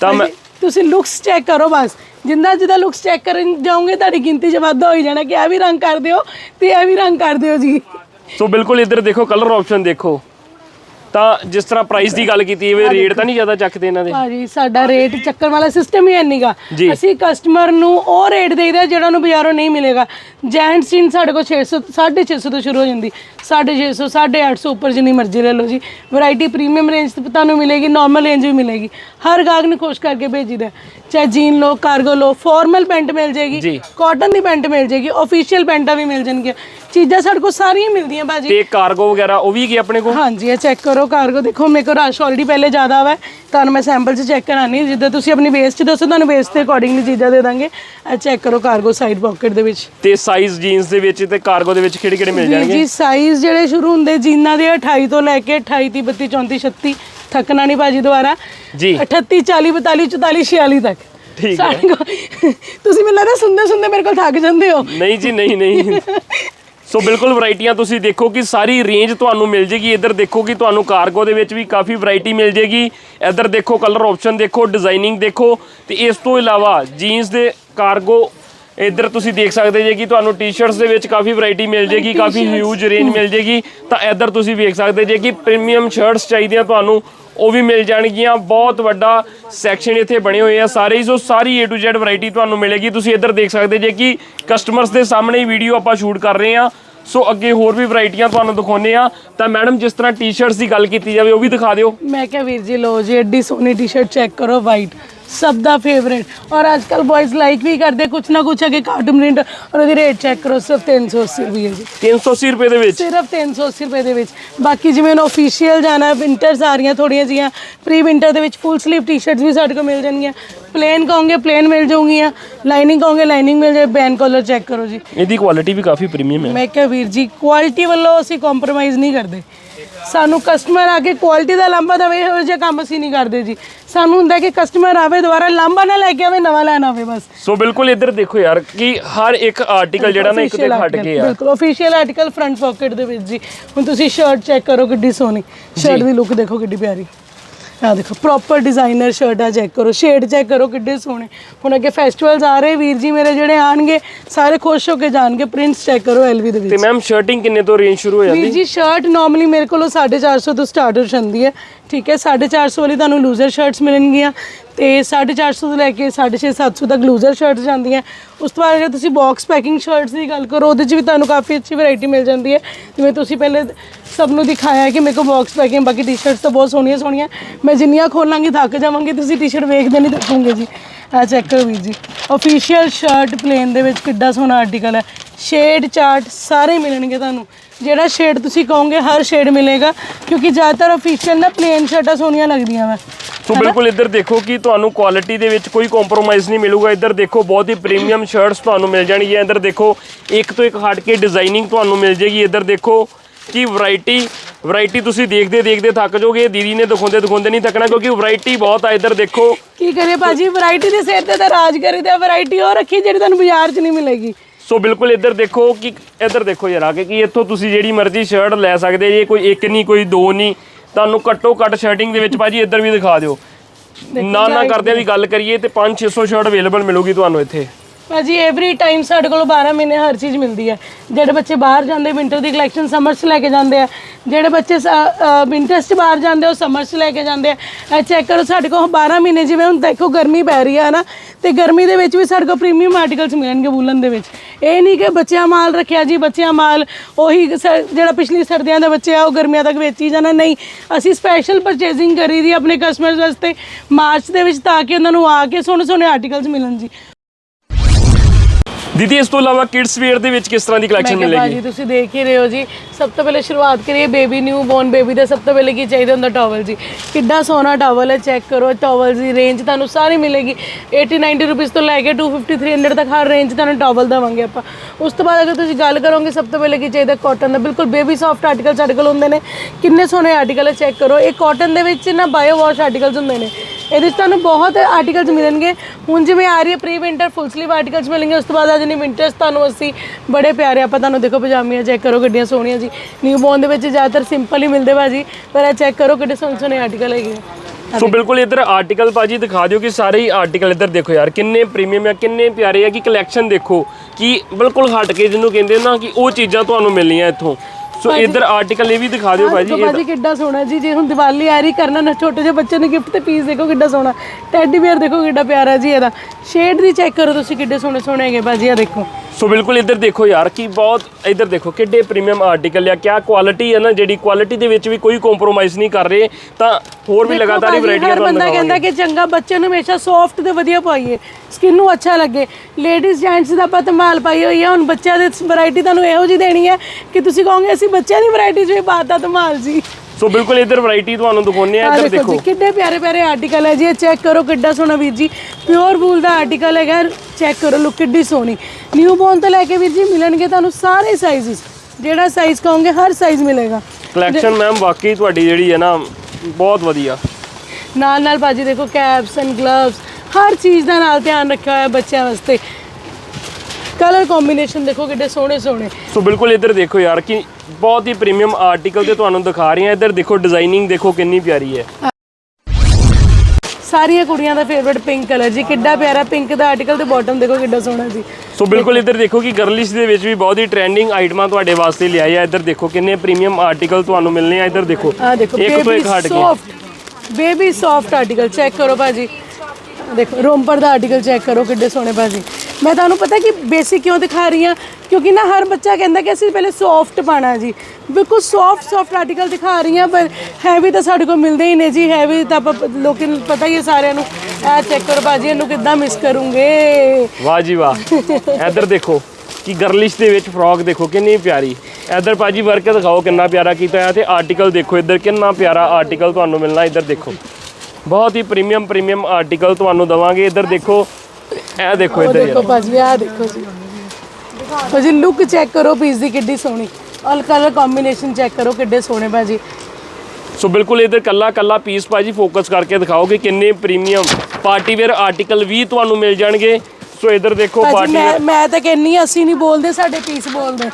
Speaker 1: ਤਾਂ ਮੈਂ
Speaker 2: ਤੁਸੀਂ ਲੁਕਸ ਚੈੱਕ ਕਰੋ ਬਸ। ਜਿੰਦਾ ਜਿੱਦਾਂ ਲੁਕਸ ਚੈੱਕ ਕਰਨ ਜਾਓਗੇ ਤੁਹਾਡੀ ਗਿਣਤੀ 'ਚ ਵਾਧਾ ਹੋਈ ਜਾਣਾ ਕਿ ਇਹ ਵੀ ਰੰਗ ਕਰ ਦਿਓ ਤੇ ਇਹ ਵੀ ਰੰਗ ਕਰ ਦਿਓ ਜੀ।
Speaker 1: ਸੋ ਬਿਲਕੁਲ ਇੱਧਰ ਦੇਖੋ ਕਲਰ ਆਪਸ਼ਨ ਦੇਖੋ। ਤਾਂ ਜਿਸ ਤਰ੍ਹਾਂ ਪ੍ਰਾਈਸ ਦੀ ਗੱਲ ਕੀਤੀ ਹੋਵੇ ਰੇਟ ਤਾਂ ਨਹੀਂ ਜ਼ਿਆਦਾ ਚੱਕਦੇ ਇਹਨਾਂ ਦੇ?
Speaker 2: ਭਾਜੀ ਸਾਡਾ ਰੇਟ ਚੱਕਰ ਵਾਲਾ ਸਿਸਟਮ ਹੀ ਇੰਨੀਗਾ
Speaker 1: ਜੀ।
Speaker 2: ਅਸੀਂ ਕਸਟਮਰ ਨੂੰ ਉਹ ਰੇਟ ਦੇਈਦਾ ਜਿਹੜਾ ਨੂੰ ਬਾਜ਼ਾਰੋਂ ਨਹੀਂ ਮਿਲੇਗਾ। ਜੈਂਟ ਸੀਨ ਸਾਡੇ ਕੋਲ 600 650 ਤੋਂ ਸ਼ੁਰੂ ਹੋ ਜਾਂਦੀ। 650 850 ਉੱਪਰ ਜਿੰਨੀ ਮਰਜ਼ੀ ਲੈ ਲਓ ਜੀ। ਵੈਰਾਈਟੀ ਪ੍ਰੀਮੀਅਮ ਰੇਂਜ ਤੇ ਤੁਹਾਨੂੰ ਮਿਲੇਗੀ ਨਾਰਮਲ ਰੇਂਜ ਵੀ ਮਿਲੇਗੀ। ਹਰ ਗਾਹਕ ਨੂੰ ਖੁਸ਼ ਕਰਕੇ ਭੇਜੀਦਾ ਚਾਹੇ ਜੀਨ ਲਓ ਕਾਰਗੋ ਲਓ ਫਾਰਮਲ ਪੈਂਟ ਮਿਲ
Speaker 1: ਜੀ।
Speaker 2: ਜਾਏਗੀ ਕਾਟਨ ਦੀ ਪੈਂਟ ਮਿਲ ਜਾਏਗੀ ਆਫੀਸ਼ੀਅਲ ਪੈਂਟਾਂ ਵੀ ਮਿਲ ਜਾਣਗੀਆਂ। ਚੀਜ਼ਾਂ ਸਾਡੇ ਕੋਲ ਸਾਰੀਆਂ ਮਿਲਦੀਆਂ ਭਾਜੀ।
Speaker 1: ਤੇ ਕਾਰਗੋ ਵਗੈਰਾ ਉਹ ਵੀ ਕੀ ਆਪਣੇ ਕੋਲ?
Speaker 2: ਹਾਂਜੀ ਇਹ ਚੈੱਕ ਕਰੋ ਕਾਰਗੋ ਦੇਖੋ ਮੇਰੇ ਕੋਲ ਰਸ਼ ਆਲਰੇਡੀ ਪਹਿਲੇ ਜ਼ਿਆਦਾ ਵਾ। ਤੁਹਾਨੂੰ ਮੈਂ ਸੈਂਪਲ 'ਚ ਚੈੱਕ ਕਰਾਣੀ ਜਿੱਦਾਂ ਤੁਸੀਂ ਆਪਣੀ 'ਚ ਦੱਸੋ ਤੁਹਾਨੂੰ ਬੇਸ ਦੇ ਅਕੋਰਡਿੰਗਲੀ ਚੀਜ਼ਾਂ ਦੇ ਦਾਂਗੇ। ਇਹ ਚੈੱਕ ਕਰੋ ਕਾਰਗੋ ਸਾਈਡ ਪਾਕਟ ਦੇ ਵਿੱਚ।
Speaker 1: ਤੇ ਸਾਈਜ਼ ਜੀਨਸ ਦੇ ਵਿੱਚ ਤੇ ਕਾਰਗੋ ਦੇ ਵਿੱਚ ਕਿਹੜੇ ਕਿਹੜੇ ਮਿਲ
Speaker 2: ਜੀ
Speaker 1: ਜਾਣਗੇ?
Speaker 2: ਜੀ ਸਾਈਜ਼ ਜਿਹੜੇ ਸ਼ੁਰੂ ਹੁੰਦੇ ਜੀਨਾਂ ਦੇ 28 ਤੋਂ ਲੈ ਕੇ 28 30 32 34 36 ਥੱਕਣਾ ਨਹੀਂ ਭਾਜੀ ਦੁਬਾਰਾ।
Speaker 1: ਜੀ।
Speaker 2: 38 40 42 44 46 ਤੱਕ।
Speaker 1: ਠੀਕ ਹੈ।
Speaker 2: ਸਾਡੇ ਕੋਲ ਤੁਸੀਂ ਮੈਨੂੰ ਲੱਗਦਾ ਸੁਣਦੇ ਸੁਣਦੇ ਮੇਰੇ ਕੋਲ ਥੱਕ ਜਾਂਦੇ ਹੋ।
Speaker 1: ਨਹੀਂ ਜੀ ਨਹੀਂ ਨਹੀਂ। [laughs] ਸੋ ਬਿਲਕੁਲ ਵੈਰਾਈਟੀਆਂ ਤੁਸੀਂ ਦੇਖੋ ਕਿ ਸਾਰੀ ਰੇਂਜ ਤੁਹਾਨੂੰ ਮਿਲ ਜੇਗੀ। ਇੱਧਰ ਦੇਖੋ ਕਿ ਤੁਹਾਨੂੰ ਕਾਰਗੋ ਦੇ ਵਿੱਚ ਵੀ ਕਾਫੀ ਵੈਰਾਈਟੀ ਮਿਲ ਜੇਗੀ। ਇੱਧਰ ਦੇਖੋ ਕਲਰ ਆਪਸ਼ਨ ਦੇਖੋ ਡਿਜ਼ਾਈਨਿੰਗ ਦੇਖੋ। ਤੇ ਇਸ ਤੋਂ ਇਲਾਵਾ ਜੀਨਸ ਦੇ ਕਾਰਗੋ ਇੱਧਰ ਤੁਸੀਂ ਦੇਖ ਸਕਦੇ ਜੇ ਕਿ ਤੁਹਾਨੂੰ ਟੀ-ਸ਼ਰਟਸ ਦੇ ਵਿੱਚ ਕਾਫੀ ਵੈਰਾਈਟੀ ਮਿਲ ਜੇਗੀ ਕਾਫੀ ਹਿਊਜ ਰੇਂਜ ਮਿਲ ਜੇਗੀ। ਤਾਂ ਇੱਧਰ ਤੁਸੀਂ ਵੇਖ ਸਕਦੇ ਜੇ ਕਿ ਪ੍ਰੀਮੀਅਮ ਸ਼ਰਟਸ ਚਾਹੀਦੀਆਂ ਤੁਹਾਨੂੰ। ਉਹ ਵੀ ਮਿਲ ਜਾਣਗੀਆਂ। ਬਹੁਤ ਵੱਡਾ ਸੈਕਸ਼ਨ ਇੱਥੇ ਬਣੇ ਹੋਏ ਆ ਸਾਰੇ। ਹੀ ਸੋ ਸਾਰੀ A to Z ਵੈਰਾਈਟੀ ਤੁਹਾਨੂੰ ਮਿਲੇਗੀ। ਤੁਸੀਂ ਇੱਧਰ ਦੇਖ ਸਕਦੇ ਜੇ ਕਿ ਕਸਟਮਰਸ ਦੇ ਸਾਹਮਣੇ ਹੀ ਵੀਡੀਓ ਆਪਾਂ ਸ਼ੂਟ ਕਰ ਰਹੇ ਆ ਸੋ ਅੱਗੇ ਹੋਰ ਵੀ ਵੈਰਾਈਟੀਆਂ ਤੁਹਾਨੂੰ ਦਿਖਾਉਨੇ ਆ ਤਾਂ ਮੈਡਮ ਜਿਸ ਤਰ੍ਹਾਂ ਟੀ-ਸ਼ਰਟਸ ਦੀ ਗੱਲ ਕੀਤੀ ਜਾਵੇ, ਉਹ ਵੀ ਦਿਖਾ ਦਿਓ।
Speaker 2: ਮੈਂ ਕਿਹਾ ਵੀਰ ਜੀ ਲੋ ਜੀ, ਐਡੀ ਸੋਹਣੀ ਟੀ-ਸ਼ਰਟ ਚੈੱਕ ਕਰੋ ਵਾਈਟ ਸਭ ਦਾ ਫੇਵਰੇਟ ਔਰ ਅੱਜ ਕੱਲ ਬॉयਜ਼ ਲਾਈਕ ਵੀ ਕਰਦੇ ਕੁਛ ਨਾ ਕੁਛ ਅਗੇ ਕਾਰਟੂਨ ਪ੍ਰਿੰਟ ਔਰ ਉਹਦੀ ਰੇਟ ਚੈੱਕ ਕਰੋ ਸਿਰਫ 380 ਰੁਪਏ ਜੀ।
Speaker 1: 380 ਰੁਪਏ ਦੇ ਵਿੱਚ?
Speaker 2: ਸਿਰਫ 380 ਰੁਪਏ ਦੇ ਵਿੱਚ। ਬਾਕੀ ਜਿਵੇਂ ਆਫੀਸ਼ੀਅਲ ਜਾਣਾ ਵਿੰਟਰਸ ਆ ਰਹੀਆਂ ਥੋੜੀਆਂ ਜੀਆਂ ਪ੍ਰੀ ਵਿੰਟਰ ਦੇ ਵਿੱਚ ਫੁੱਲ ਸਲੀਵ ਟੀ-ਸ਼ਰਟਸ ਵੀ ਸਾਡੇ ਕੋਲ ਮਿਲ ਜਾਣਗੀਆਂ। ਪਲੇਨ ਕਹੋਗੇ ਪਲੇਨ ਮਿਲ ਜਾਊਗੀਆਂ। ਲਾਈਨਿੰਗ ਕਹੋਗੇ ਲਾਈਨਿੰਗ ਮਿਲ ਜਾਏ ਬੈਨ ਕਲਰ ਚੈੱਕ ਕਰੋ ਜੀ।
Speaker 1: ਇਹਦੀ ਕੁਆਲਿਟੀ ਵੀ ਕਾਫੀ ਪ੍ਰੀਮੀਅਮ ਹੈ।
Speaker 2: ਮੈਂ ਕਿਹਾ ਵੀਰ ਜੀ ਕੁਆਲਿਟੀ ਵੱਲੋਂ ਅਸੀਂ ਕੰਪਰੋਮਾਈਜ਼ ਨਹੀਂ ਕਰਦੇ। ਸਾਨੂੰ ਕਸਟਮਰ ਆ ਕੇ ਕੁਆਲਿਟੀ ਦਾ ਲਾਂਭਾ ਦੇਵੇ ਇਹੋ ਜਿਹਾ ਕੰਮ ਅਸੀਂ ਨਹੀਂ ਕਰਦੇ ਜੀ। ਸਾਨੂੰ ਹੁੰਦਾ ਕਿ ਕਸਟਮਰ ਆਵੇ ਦੁਬਾਰਾ ਲਾਂਭਾ ਨਾ ਲੈ ਕੇ ਆਵੇ ਨਵਾਂ ਲੈਣ ਆਵੇ ਬਸ।
Speaker 1: ਸੋ ਬਿਲਕੁਲ ਇੱਧਰ ਦੇਖੋ ਯਾਰ ਕਿ ਹਰ ਇੱਕ ਆਰਟੀਕਲ ਜਿਹੜਾ ਨਾ ਇੱਕ ਤੇ
Speaker 2: Official
Speaker 1: ਹਟ
Speaker 2: article,
Speaker 1: ਕੇ ਆ
Speaker 2: ਬਿਲਕੁਲ। ਅਫੀਸ਼ੀਅਲ ਆਰਟੀਕਲ ਫਰੰਟ ਪਾਕਟ ਦੇ ਵਿੱਚ ਜੀ। ਹੁਣ ਤੁਸੀਂ ਸ਼ਰਟ ਚੈੱਕ ਕਰੋ ਕਿੱਡੀ ਸੋਹਣੀ। ਸ਼ਰਟ ਦੀ ਲੁੱਕ ਦੇਖੋ ਕਿੱਡੀ ਪਿਆਰੀ। ਆ ਦੇਖੋ ਪ੍ਰੋਪਰ ਡਿਜ਼ਾਈਨਰ ਸ਼ਰਟਾਂ ਚੈੱਕ ਕਰੋ ਸ਼ੇਡ ਚੈੱਕ ਕਰੋ ਕਿੱਡੇ ਸੋਹਣੇ। ਹੁਣ ਅੱਗੇ ਫੈਸਟੀਵਲਸ ਆ ਰਹੇ ਵੀਰ ਜੀ ਮੇਰੇ ਜਿਹੜੇ ਆਣਗੇ ਸਾਰੇ ਖੁਸ਼ ਹੋ ਕੇ ਜਾਣਗੇ ਪ੍ਰਿੰਟਸ ਚੈੱਕ ਕਰੋ ਐਲਵੀ ਦੇ
Speaker 1: ਤੇ
Speaker 2: ਵਿੱਚ।
Speaker 1: ਮੈਮ ਸ਼ਰਟਿੰਗ ਕਿੰਨੇ ਤੋਂ ਰੇਂਜ ਸ਼ੁਰੂ ਹੋ ਜਾਂਦੀ?
Speaker 2: ਵੀਰ ਜੀ ਸ਼ਰਟ ਨਾਰਮਲੀ ਮੇਰੇ ਕੋਲੋਂ 450 ਤੋਂ ਸਟਾਰਟ ਹੋ ਜਾਂਦੀ ਹੈ। ਠੀਕ ਹੈ 450 ਵਾਲੀ ਤੁਹਾਨੂੰ ਲੂਜ਼ਰ ਸ਼ਰਟਸ ਮਿਲਣਗੀਆਂ ਤੇ 450 ਤੋਂ ਲੈ ਕੇ 650 700 ਤੱਕ ਲੂਜ਼ਰ ਸ਼ਰਟਸ ਜਾਂਦੀਆਂ। ਉਸ ਤੋਂ ਬਾਅਦ ਅਗਰ ਤੁਸੀਂ ਬਾਕਸ ਪੈਕਿੰਗ ਸ਼ਰਟਸ ਦੀ ਗੱਲ ਕਰੋ, ਉਹਦੇ 'ਚ ਵੀ ਤੁਹਾਨੂੰ ਕਾਫੀ ਅੱਛੀ ਵੈਰਾਈਟੀ ਮਿਲ ਜਾਂਦੀ ਹੈ। ਜਿਵੇਂ ਤੁਸੀਂ ਪਹਿਲੇ ਸਭ ਨੂੰ ਦਿਖਾਇਆ ਕਿ ਮੇਰੇ ਕੋਲ ਬਾਕਸ ਪੈਕਿੰਗ ਬਾਕੀ ਟੀ-ਸ਼ਰਟਸ ਤਾਂ ਬਹੁਤ ਸੋਹਣੀਆਂ ਸੋਹਣੀਆਂ। ਮੈਂ ਜਿੰਨੀਆਂ ਖੋਲਾਂਗੀ, ਥੱਕ ਜਾਵਾਂਗੀ, ਤੁਸੀਂ ਟੀ-ਸ਼ਰਟ ਵੇਖਦੇ ਨਹੀਂ ਥੱਕੋਗੇ ਜੀ। ਆ ਚੈੱਕ ਕਰੋ ਵੀਰ ਜੀ। ਅਫੀਸ਼ੀਅਲ ਸ਼ਰਟ ਪਲੇਨ ਦੇ ਵਿੱਚ ਕਿੱਡਾ ਸੋਹਣਾ ਆਰਟੀਕਲ ਹੈ। ਸ਼ੇਡ ਚਾਰਟ ਸਾਰੇ ਮਿਲਣਗੇ ਤੁਹਾਨੂੰ। ਜਿਹੜਾ ਸ਼ੇਡ ਤੁਸੀਂ ਕਹੋਗੇ ਹਰ ਸ਼ੇਡ ਮਿਲੇਗਾ ਕਿਉਂਕਿ ਜ਼ਿਆਦਾਤਰ ਅਫੀਸ਼ੀਅਲ ਨਾ ਪਲੇਨ ਸ਼ਰਟਾਂ ਸੋਹਣੀਆਂ ਲੱਗਦੀਆਂ ਵਾ।
Speaker 1: ਸੋ ਬਿਲਕੁਲ ਇੱਧਰ ਦੇਖੋ ਕਿ ਤੁਹਾਨੂੰ ਕੁਆਲਿਟੀ ਦੇ ਵਿੱਚ ਕੋਈ ਕੰਪਰੋਮਾਈਜ਼ ਨਹੀਂ ਮਿਲੂਗਾ। ਇੱਧਰ ਦੇਖੋ ਬਹੁਤ ਹੀ ਪ੍ਰੀਮੀਅਮ ਸ਼ਰਟਸ ਤੁਹਾਨੂੰ ਮਿਲ ਜਾਣਗੀਆਂ। ਇੱਧਰ ਦੇਖੋ ਇੱਕ ਤੋਂ ਇੱਕ ਹਟ ਕੇ ਡਿਜ਼ਾਈਨਿੰਗ ਤੁਹਾਨੂੰ ਮਿਲ ਜੇਗੀ ਇੱਧਰ ਦੇਖੋ ਕਿ ਵੈਰਾਈਟੀ ਵੈਰਾਈਟੀ ਤੁਸੀਂ ਦੇਖਦੇ ਦੇਖਦੇ ਥੱਕ ਜਾਓਗੇ। ਦੀਦੀ ਨੇ ਦਿਖਾਉਂਦੇ ਦਿਖਾਉਂਦੇ ਨਹੀਂ ਥੱਕਣਾ ਕਿਉਂਕਿ ਵੈਰਾਈਟੀ ਬਹੁਤ ਆ। ਇੱਧਰ ਦੇਖੋ
Speaker 2: ਕੀ ਕਰੀਏ ਭਾਜੀ ਵੈਰਾਈਟੀ ਦੇ ਸਿਰ ਤੇ ਤਾਂ ਰਾਜ ਕਰੀਦਾ ਵੈਰਾਈਟੀ ਉਹ ਰੱਖੀ ਜਿਹੜੀ ਤੁਹਾਨੂੰ ਬਾਜ਼ਾਰ 'ਚ ਨਹੀਂ ਮਿਲੇਗੀ।
Speaker 1: ਸੋ ਬਿਲਕੁਲ ਇੱਧਰ ਦੇਖੋ ਕਿ ਇੱਧਰ ਦੇਖੋ ਯਾਰ ਆ ਕੇ ਕਿ ਇੱਥੋਂ ਤੁਸੀਂ ਜਿਹੜੀ ਮਰਜ਼ੀ ਸ਼ਰਟ ਲੈ ਸਕਦੇ ਜੇ ਕੋਈ ਇੱਕ ਨਹੀਂ ਕੋਈ ਦੋ ਨਹੀਂ ਤੁਹਾਨੂੰ ਘੱਟੋ ਘੱਟ ਸ਼ਰਟਿੰਗ ਦੇ ਵਿੱਚ ਭਾਜੀ ਇੱਧਰ ਵੀ ਦਿਖਾ ਦਿਓ। ਨਾ ਨਾ ਕਰਦਿਆਂ ਵੀ ਗੱਲ ਕਰੀਏ ਤੇ 5-600 ਸ਼ਰਟ ਅਵੇਲੇਬਲ ਮਿਲੂਗੀ ਤੁਹਾਨੂੰ ਇੱਥੇ।
Speaker 2: ਭਾਜੀ ਐਵਰੀ ਟਾਈਮ ਸਾਡੇ ਕੋਲ 12 ਮਹੀਨੇ ਹਰ ਚੀਜ਼ ਮਿਲਦੀ ਹੈ। ਜਿਹੜੇ ਬੱਚੇ ਬਾਹਰ ਜਾਂਦੇ ਵਿੰਟਰ ਦੀ ਕਲੈਕਸ਼ਨ ਸਮਰ 'ਚ ਲੈ ਕੇ ਜਾਂਦੇ ਆ। ਜਿਹੜੇ ਬੱਚੇ ਵਿੰਟਰਸ 'ਚ ਬਾਹਰ ਜਾਂਦੇ, ਉਹ ਸਮਰ 'ਚ ਲੈ ਕੇ ਜਾਂਦੇ ਆ। ਇਹ ਚੈੱਕ ਕਰੋ, ਸਾਡੇ ਕੋਲ 12 ਮਹੀਨੇ ਜਿਵੇਂ ਹੁਣ ਦੇਖੋ ਗਰਮੀ ਪੈ ਰਹੀ ਹੈ ਨਾ ਤੇ ਗਰਮੀ ਦੇ ਵਿੱਚ ਵੀ ਸਾਡੇ ਕੋਲ ਪ੍ਰੀਮੀਅਮ ਆਰਟੀਕਲਸ ਮਿਲਣਗੇ ਵੂਲਨ ਦੇ ਵਿੱਚ। ਇਹ ਨਹੀਂ ਕਿ ਬੱਚਿਆਂ ਮਾਲ ਰੱਖਿਆ ਜੀ, ਬੱਚਿਆਂ ਮਾਲ, ਉਹੀ ਸ- ਜਿਹੜਾ ਪਿਛਲੀ ਸਰਦੀਆਂ ਦਾ ਬੱਚੇ ਆ, ਉਹ ਗਰਮੀਆਂ ਤੱਕ ਵੇਚੀ ਜਾਣਾ ਨਹੀਂ, ਅਸੀਂ ਸਪੈਸ਼ਲ ਪਰਚੇਜ਼ਿੰਗ ਕਰੀ ਦੀ ਆਪਣੇ ਕਸਟਮਰਸ ਵਾਸਤੇ, ਮਾਰਚ ਦੇ ਵਿੱਚ ਤਾਂ ਕਿ ਉਹਨਾਂ ਨੂੰ ਆ ਕੇ ਸੋਹਣੇ ਸੋਹਣੇ ਆਰਟੀਕਲਸ ਮਿਲਣ ਜੀ।
Speaker 1: ਦੀਦੀ ਇਸ ਤੋਂ ਇਲਾਵਾ ਕਿਡਸ ਵੇਅਰ ਦੇ ਵਿੱਚ ਕਿਸ ਤਰ੍ਹਾਂ ਦੀ ਕਲੈਕਸ਼ਨ
Speaker 2: ਮੈਂ ਕਿਹਾ
Speaker 1: ਮਿਲੇਗੀ?
Speaker 2: ਭਾਜੀ ਤੁਸੀਂ ਦੇਖ ਹੀ ਰਹੇ ਹੋ ਜੀ। ਸਭ ਤੋਂ ਪਹਿਲੇ ਸ਼ੁਰੂਆਤ ਕਰੀਏ ਬੇਬੀ ਨਿਊ ਬੋਰਨ ਬੇਬੀ ਦਾ। ਸਭ ਤੋਂ ਪਹਿਲੇ ਕੀ ਚਾਹੀਦਾ ਹੁੰਦਾ ਟਾਵਲ ਜੀ? ਕਿੱਡਾ ਸੋਹਣਾ ਟਾਵਲ ਹੈ ਚੈੱਕ ਕਰੋ ਟਾਵਲ ਦੀ ਰੇਂਜ ਤੁਹਾਨੂੰ ਸਾਰੀ ਮਿਲੇਗੀ। 80 90 ਰੁਪਏ ਤੋਂ ਲੈ ਕੇ 250 300 ਤੱਕ ਹਰ ਰੇਂਜ ਤੁਹਾਨੂੰ ਟਾਵਲ ਦੇਵਾਂਗੇ ਆਪਾਂ। ਉਸ ਤੋਂ ਬਾਅਦ ਅਗਰ ਤੁਸੀਂ ਗੱਲ ਕਰੋਗੇ ਸਭ ਤੋਂ ਪਹਿਲੇ ਕੀ ਚਾਹੀਦਾ ਕਾਟਨ ਦਾ? ਬਿਲਕੁਲ ਬੇਬੀ ਸੌਫਟ ਆਰਟੀਕਲ ਸਾਡੇ ਕੋਲ ਹੁੰਦੇ ਨੇ। ਕਿੰਨੇ ਸੋਹਣੇ ਆਰਟੀਕਲ ਹੈ ਚੈੱਕ ਕਰੋ। ਇਹ ਕਾਟਨ ਦੇ ਵਿੱਚ ਨਾ ਬਾਇਓ ਵਾਸ਼ ਆਰਟੀਕਲਸ ਹੁੰਦੇ ਨੇ। ਇਹਦੇ 'ਚ ਤੁਹਾਨੂੰ ਬਹੁਤ ਆਰਟੀਕਲਸ ਮਿਲਣਗੇ। ਹੁਣ ਜਿਵੇਂ ਆ ਰਹੀ ਹੈ pre winter full sleeve articles ਮਿਲਣਗੇ, ਉਸ ਤੋਂ ਬਾਅਦ ਆ ਜਾਣੀ ਵਿੰਟਰਸ ਤੁਹਾਨੂੰ ਅਸੀਂ ਬੜੇ ਪਿਆਰੇ ਆਪਾਂ ਤੁਹਾਨੂੰ ਦੇਖੋ ਪਜਾਮੀਆਂ ਚੈੱਕ ਕਰੋ ਗੱਡੀਆਂ ਸੋਹਣੀਆਂ ਜੀ। ਨਿਊ ਬੋਰਨ ਦੇ ਵਿੱਚ ਜ਼ਿਆਦਾਤਰ ਸਿੰਪਲ ਹੀ ਮਿਲਦੇ ਭਾਜੀ ਪਰ ਇਹ ਚੈੱਕ ਕਰੋ ਕਿੱਡੇ ਸੋਹਣੇ ਸੋਹਣੇ ਆਰਟੀਕਲ ਹੈਗੇ ਆ।
Speaker 1: ਸੋ ਬਿਲਕੁਲ ਇੱਧਰ ਆਰਟੀਕਲ ਭਾਜੀ ਦਿਖਾ ਦਿਓ ਕਿ ਸਾਰੇ ਹੀ ਆਰਟੀਕਲ ਇੱਧਰ ਦੇਖੋ ਯਾਰ, ਕਿੰਨੇ ਪ੍ਰੀਮੀਅਮ ਆ, ਕਿੰਨੇ ਪਿਆਰੇ ਆ, ਕਿ ਕਲੈਕਸ਼ਨ ਦੇਖੋ, ਕਿ ਬਿਲਕੁਲ ਹਟ ਕੇ ਜਿਹਨੂੰ ਕਹਿੰਦੇ ਨਾ ਕਿ ਉਹ ਚੀਜ਼ਾਂ ਤੁਹਾਨੂੰ ਮਿਲਣੀਆਂ ਇੱਥੋਂ। ਸੋ ਇੱਧਰ ਆਰਟੀਕਲ ਇਹ ਵੀ ਦਿਖਾ ਦਿਓ ਭਾਜੀ
Speaker 2: ਦੇਖੋ ਭਾਜੀ ਕਿੱਡਾ ਸੋਹਣਾ ਜੀ। ਜੇ ਹੁਣ ਦੀਵਾਲੀ ਆ ਰਹੀ ਕਰਨਾ ਨਾ ਛੋਟੇ ਜਿਹੇ ਬੱਚੇ ਨੂੰ ਗਿਫਟ ਤੇ ਪੀਸ ਦੇਖੋ ਕਿੱਡਾ ਸੋਹਣਾ। ਟੈਡੀ ਬੀਅਰ ਦੇਖੋ ਕਿੱਡਾ ਪਿਆਰਾ ਜੀ ਇਹਦਾ। ਸ਼ੇਡ ਦੀ ਚੈੱਕ ਕਰੋ ਤੁਸੀਂ ਕਿੱਡੇ ਸੋਹਣੇ ਸੋਹਣੇ ਹੈਗੇ ਭਾਜੀ ਆ ਦੇਖੋ।
Speaker 1: ਸੋ ਬਿਲਕੁਲ ਇੱਧਰ ਦੇਖੋ ਯਾਰ ਕਿ ਬਹੁਤ ਇੱਧਰ ਦੇਖੋ ਕਿੱਡੇ ਪ੍ਰੀਮੀਅਮ ਆਰਟੀਕਲ ਆ ਕਿਆ ਕੁਆਲਿਟੀ ਹੈ ਨਾ ਜਿਹੜੀ ਕੁਆਲਿਟੀ ਦੇ ਵਿੱਚ ਵੀ ਕੋਈ ਕੰਪਰੋਮਾਈਜ਼ ਨਹੀਂ ਕਰ ਰਹੇ ਤਾਂ ਹੋਰ ਵੀ ਲਗਾਤਾਰ ਹੀ ਵੈਰਾਈਟੀਆਂ ਤੁਹਾਨੂੰ
Speaker 2: ਬੰਦਾ ਕਹਿੰਦਾ ਕਿ ਚੰਗਾ ਬੱਚੇ ਨੂੰ ਹਮੇਸ਼ਾ ਸੌਫਟ ਤੇ ਵਧੀਆ ਪਾਈਏ ਸਕਿਨ ਨੂੰ ਅੱਛਾ ਲੱਗੇ। ਲੇਡੀਜ਼ ਜੈਂਟਸ ਦਾ ਆਪਾਂ ਧਮਾਲ ਪਾਈ ਹੋਈ ਹੈ ਹੁਣ ਬੱਚਿਆਂ ਦੇ ਵੈਰਾਈਟੀ ਤੁਹਾਨੂੰ ਇਹੋ ਜੀ ਦੇਣੀ ਹੈ ਕਿ ਤੁਸੀਂ ਕਹੋਗੇ ਅਸੀਂ ਬੱਚਿਆਂ ਦੀ ਵੈਰਾਈਟੀ 'ਚ ਵੀ ਪਾਤਾ ਧਮਾਲ ਜੀ।
Speaker 1: ਸੋ ਬਿਲਕੁਲ ਇੱਧਰ ਵੈਰਾਈਟੀ ਤੁਹਾਨੂੰ ਦਿਖਾਉਂਦੇ ਆ ਇੱਧਰ
Speaker 2: ਦੇਖੋ ਕਿੱਡੇ ਪਿਆਰੇ ਪਿਆਰੇ ਆਰਟੀਕਲ ਹੈ ਜੀ ਇਹ ਚੈੱਕ ਕਰੋ ਕਿੱਡਾ ਸੋਹਣਾ ਵੀਰ ਜੀ। ਪਿਓਰ ਵੂਲ ਦਾ ਆਰਟੀਕਲ ਹੈਗਾ ਚੈੱਕ ਕਰੋ ਲੁੱਕ ਕਿੱਡੀ ਸੋਹਣੀ। ਨਿਊ ਬੋਰਨ ਤੋਂ ਲੈ ਕੇ ਵੀਰ ਜੀ ਮਿਲਣਗੇ ਤੁਹਾਨੂੰ ਸਾਰੇ ਸਾਈਜ਼ਸ ਜਿਹੜਾ ਸਾਈਜ਼ ਕਹੋਗੇ ਹਰ ਸਾਈਜ਼ ਮਿਲੇਗਾ।
Speaker 1: ਕਲੈਕਸ਼ਨ ਮੈਮ ਵਾਕਈ ਤੁਹਾਡੀ ਜਿਹੜੀ ਹੈ ਨਾ ਬਹੁਤ ਵਧੀਆ।
Speaker 2: ਨਾਲ ਨਾਲ ਬਾਜੀ ਦੇਖੋ ਕੈਪਸ ਐਂਡ ਗਲਵਸ ਹਰ ਚੀਜ਼ ਦਾ ਨਾਲ ਧਿਆਨ ਰੱਖਿਆ ਹੋਇਆ ਬੱਚਿਆਂ ਵਾਸਤੇ। ਕਲਰ ਕੰਬੀਨੇਸ਼ਨ ਦੇਖੋ ਕਿੱਡੇ ਸੋਹਣੇ ਸੋਹਣੇ।
Speaker 1: ਸੋ ਬਿਲਕੁਲ ਇੱਧਰ ਦੇਖੋ ਯਾਰ ਕਿ ਬਹੁਤ ਹੀ ਪ੍ਰੀਮੀਅਮ ਆਰਟੀਕਲ ਤੇ ਤੁਹਾਨੂੰ ਦਿਖਾ ਰਹੀ ਹਾਂ। ਇੱਧਰ ਦੇਖੋ ਡਿਜ਼ਾਈਨਿੰਗ ਦੇਖੋ ਕਿੰਨੀ ਪਿਆਰੀ ਹੈ।
Speaker 2: ਸਾਰੀਆਂ ਕੁੜੀਆਂ ਦਾ ਫੇਵਰਿਟ ਪਿੰਕ ਕਲਰ ਜੀ। ਕਿੱਡਾ ਪਿਆਰਾ ਪਿੰਕ ਦਾ ਆਰਟੀਕਲ ਤੇ ਬਾਟਮ ਦੇਖੋ ਕਿੱਡਾ ਸੋਹਣਾ ਜੀ।
Speaker 1: ਸੋ ਬਿਲਕੁਲ ਇੱਧਰ ਦੇਖੋ ਕਿ ਗਰਲਿਸ਼ ਦੇ ਵਿੱਚ ਵੀ ਬਹੁਤ ਹੀ ਟ੍ਰੈਂਡਿੰਗ ਆਈਟਮਾਂ ਤੁਹਾਡੇ ਵਾਸਤੇ ਲਿਆਏ ਆ। ਇੱਧਰ ਦੇਖੋ ਕਿੰਨੇ ਪ੍ਰੀਮੀਅਮ ਆਰਟੀਕਲ ਤੁਹਾਨੂੰ ਮਿਲਨੇ ਆ। ਇੱਧਰ ਦੇਖੋ
Speaker 2: ਆ ਦੇਖੋ
Speaker 1: ਇੱਕ ਤੋਂ ਇੱਕ ਹਟ
Speaker 2: soft baby soft article check ਕਰੋ ਭਾਜੀ। ਦੇਖੋ ਰੋਮਪਰ ਦਾ ਆਰਟੀਕਲ ਚੈੱਕ ਕਰੋ ਕਿੱਡੇ ਸੋਹਣੇ ਭਾਜੀ। ਮੈਂ ਤੁਹਾਨੂੰ ਪਤਾ ਕਿ ਬੇਸਿਕ ਕਿਉਂ ਦਿਖਾ ਰਹੀ ਹਾਂ? ਕਿਉਂਕਿ ਨਾ ਹਰ ਬੱਚਾ ਕਹਿੰਦਾ ਕਿ ਅਸੀਂ ਪਹਿਲੇ ਸੌਫਟ ਪਾਣਾ ਜੀ। ਬਿਲਕੁਲ ਸੌਫਟ ਸੌਫਟ ਆਰਟੀਕਲ ਦਿਖਾ ਰਹੀ ਹਾਂ, ਪਰ ਹੈਵੀ ਤਾਂ ਸਾਡੇ ਕੋਲ ਮਿਲਦੇ ਹੀ ਨੇ ਜੀ। ਹੈਵੀ ਤਾਂ ਆਪਾਂ ਲੋਕਾਂ ਨੂੰ ਪਤਾ ਹੀ ਹੈ ਸਾਰਿਆਂ ਨੂੰ। ਇਹ ਚੈੱਕ ਕਰੋ ਭਾਜੀ, ਇਹਨੂੰ ਕਿੱਦਾਂ ਮਿਸ ਕਰੂੰਗੇ?
Speaker 1: ਵਾਹ ਜੀ ਵਾਹ। ਇੱਧਰ ਦੇਖੋ ਕਿ ਗਰਲਿਸ਼ ਦੇ ਵਿੱਚ ਫਰੋਕ ਦੇਖੋ, ਕਿੰਨੀ ਪਿਆਰੀ। ਇੱਧਰ ਭਾਜੀ ਵਰਕ ਦਿਖਾਓ ਕਿੰਨਾ ਪਿਆਰਾ ਕੀਤਾ ਹੈ ਤੇ ਆਰਟੀਕਲ ਦੇਖੋ ਇੱਧਰ, ਕਿੰਨਾ ਪਿਆਰਾ ਆਰਟੀਕਲ ਤੁਹਾਨੂੰ ਮਿਲਣਾ ਇੱਧਰ ਦੇਖੋ। ਬਹੁਤ ਹੀ ਪ੍ਰੀਮੀਅਮ ਪ੍ਰੀਮੀਅਮ ਆਰਟੀਕਲ ਤੁਹਾਨੂੰ ਦਵਾਂਗੇ। ਇੱਧਰ ਦੇਖੋ ਇਹ ਦੇਖੋ
Speaker 2: ਉਹ
Speaker 1: ਇੱਧਰ
Speaker 2: ਦੇਖੋ ਭਾਜੀ ਆਹ ਦੇਖੋ ਜੀ। ਭਾਜੀ ਲੁੱਕ ਚੈੱਕ ਕਰੋ ਪੀਸ ਦੀ ਕਿੱਡੀ ਸੋਹਣੀ। ਔਰ ਕਲਰ ਕੰਬੀਨੇਸ਼ਨ ਚੈੱਕ ਕਰੋ ਕਿੱਡੇ ਸੋਹਣੇ ਭਾਜੀ।
Speaker 1: ਸੋ ਬਿਲਕੁਲ ਇਧਰ ਕੱਲਾ ਕੱਲਾ ਪੀਸ ਭਾਜੀ ਫੋਕਸ ਕਰਕੇ ਦਿਖਾਓ ਕਿ ਕਿੰਨੇ ਪ੍ਰੀਮੀਅਮ ਪਾਰਟੀ ਵੇਅਰ ਆਰਟੀਕਲ ਵੀ ਤੁਹਾਨੂੰ ਮਿਲ ਜਾਣਗੇ। ਸੋ ਇਧਰ ਦੇਖੋ
Speaker 2: ਭਾਜੀ
Speaker 1: ਪਾਰਟੀ
Speaker 2: ਮੈਂ ਮੈਂ ਤਾਂ ਕਹਿੰਨੀ ਅਸੀਂ ਨਹੀਂ ਬੋਲਦੇ ਸਾਡੇ ਪੀਸ ਬੋਲਦੇ।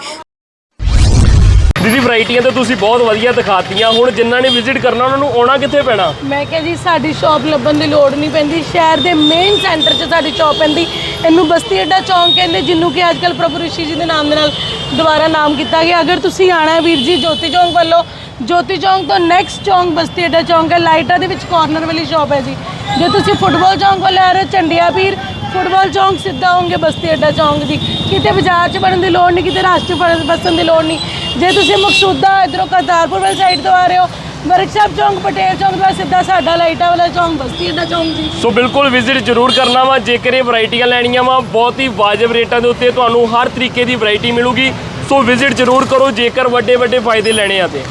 Speaker 1: ਵੈਰਾਈਟੀਆਂ ਤਾਂ ਤੁਸੀਂ ਬਹੁਤ ਵਧੀਆ ਦਿਖਾਤੀਆਂ। ਹੁਣ ਜਿਨ੍ਹਾਂ ਨੇ ਵਿਜ਼ਿਟ ਕਰਨਾ, ਉਹਨਾਂ ਨੂੰ ਆਉਣਾ ਕਿੱਥੇ ਪੈਣਾ?
Speaker 2: ਮੈਂ ਕਿਹਾ ਜੀ, ਸਾਡੀ ਸ਼ਾਪ ਲੱਭਣ ਦੀ ਲੋੜ ਨਹੀਂ ਪੈਂਦੀ। ਸ਼ਹਿਰ ਦੇ ਮੇਨ ਸੈਂਟਰ 'ਚ ਸਾਡੀ ਸ਼ਾਪ ਪੈਂਦੀ। ਇਹਨੂੰ ਬਸਤੀ ਅੱਡਾ ਚੌਂਕ ਕਹਿੰਦੇ, ਜਿਹਨੂੰ ਕਿ ਅੱਜਕੱਲ ਪ੍ਰਭੂ ਰਿਸ਼ੀ ਜੀ ਦੇ ਨਾਮ ਦੇ ਨਾਲ ਦੁਬਾਰਾ ਨਾਮ ਕੀਤਾ ਗਿਆ। ਅਗਰ ਤੁਸੀਂ ਆਣਾ ਹੈ ਵੀਰ ਜੀ, ਜੋਤੀ ਚੌਂਕ ਵੱਲੋਂ, ਜੋਤੀ ਚੌਂਕ ਤੋਂ ਨੈਕਸਟ ਚੌਂਕ ਬਸਤੀ ਅੱਡਾ ਚੌਂਕ ਹੈ। ਲਾਈਟਾਂ ਦੇ ਵਿੱਚ ਕਾਰਨਰ ਵਾਲੀ ਸ਼ਾਪ ਹੈ ਜੀ। ਜੇ ਤੁਸੀਂ ਫੁੱਟਬਾਲ ਚੌਂਕ ਵੱਲ ਆ ਰਹੇ ਹੋ ਚੰਡਿਆ ਪੀਰ ਫੁੱਟਬਾਲ ਚੌਂਕ ਸਿੱਧਾ ਹੋਗੇ ਬਸਤੀ ਅੱਡਾ ਚੌਂਕ ਦੀ। ਕਿਤੇ ਬਾਜ਼ਾਰ 'ਚ ਬਣਨ ਦੀ ਲੋੜ ਨਹੀਂ, ਕਿਤੇ ਰਾਸ਼ਟਰੀ ਫੜ- ਬੱਸਣ ਦੀ ਲੋੜ ਨਹੀਂ। ਜੇ ਤੁਸੀਂ ਮਕਸੂਦਾ ਇਧਰੋਂ ਕਰਤਾਰਪੁਰ ਵਾਲੀ ਸਾਈਡ ਤੋਂ ਆ ਰਹੇ ਹੋ ਵਰਕਸ਼ਾਪ ਚੌਂਕ, ਪਟੇਲ ਚੌਂਕ ਦਾ ਸਿੱਧਾ ਸਾਡਾ ਲਾਈਟਾਂ ਵਾਲਾ ਚੌਂਕ, ਬਸਤੀ ਅੱਡਾ ਚੌਂਕ ਜੀ।
Speaker 1: ਸੋ ਬਿਲਕੁਲ ਵਿਜ਼ਿਟ ਜ਼ਰੂਰ ਕਰਨਾ ਵਾ, ਜੇਕਰ ਇਹ ਵੈਰਾਈਟੀਆਂ ਲੈਣੀਆਂ ਵਾ, ਬਹੁਤ ਹੀ ਵਾਜਬ ਰੇਟਾਂ ਦੇ ਉੱਤੇ ਤੁਹਾਨੂੰ ਹਰ ਤਰੀਕੇ ਦੀ ਵੈਰਾਈਟੀ ਮਿਲੂਗੀ। ਸੋ ਵਿਜ਼ਿਟ ਜ਼ਰੂਰ ਕਰੋ, ਜੇਕਰ ਵੱਡੇ ਵੱਡੇ ਫਾਇਦੇ ਲੈਣੇ ਆ ਤੇ।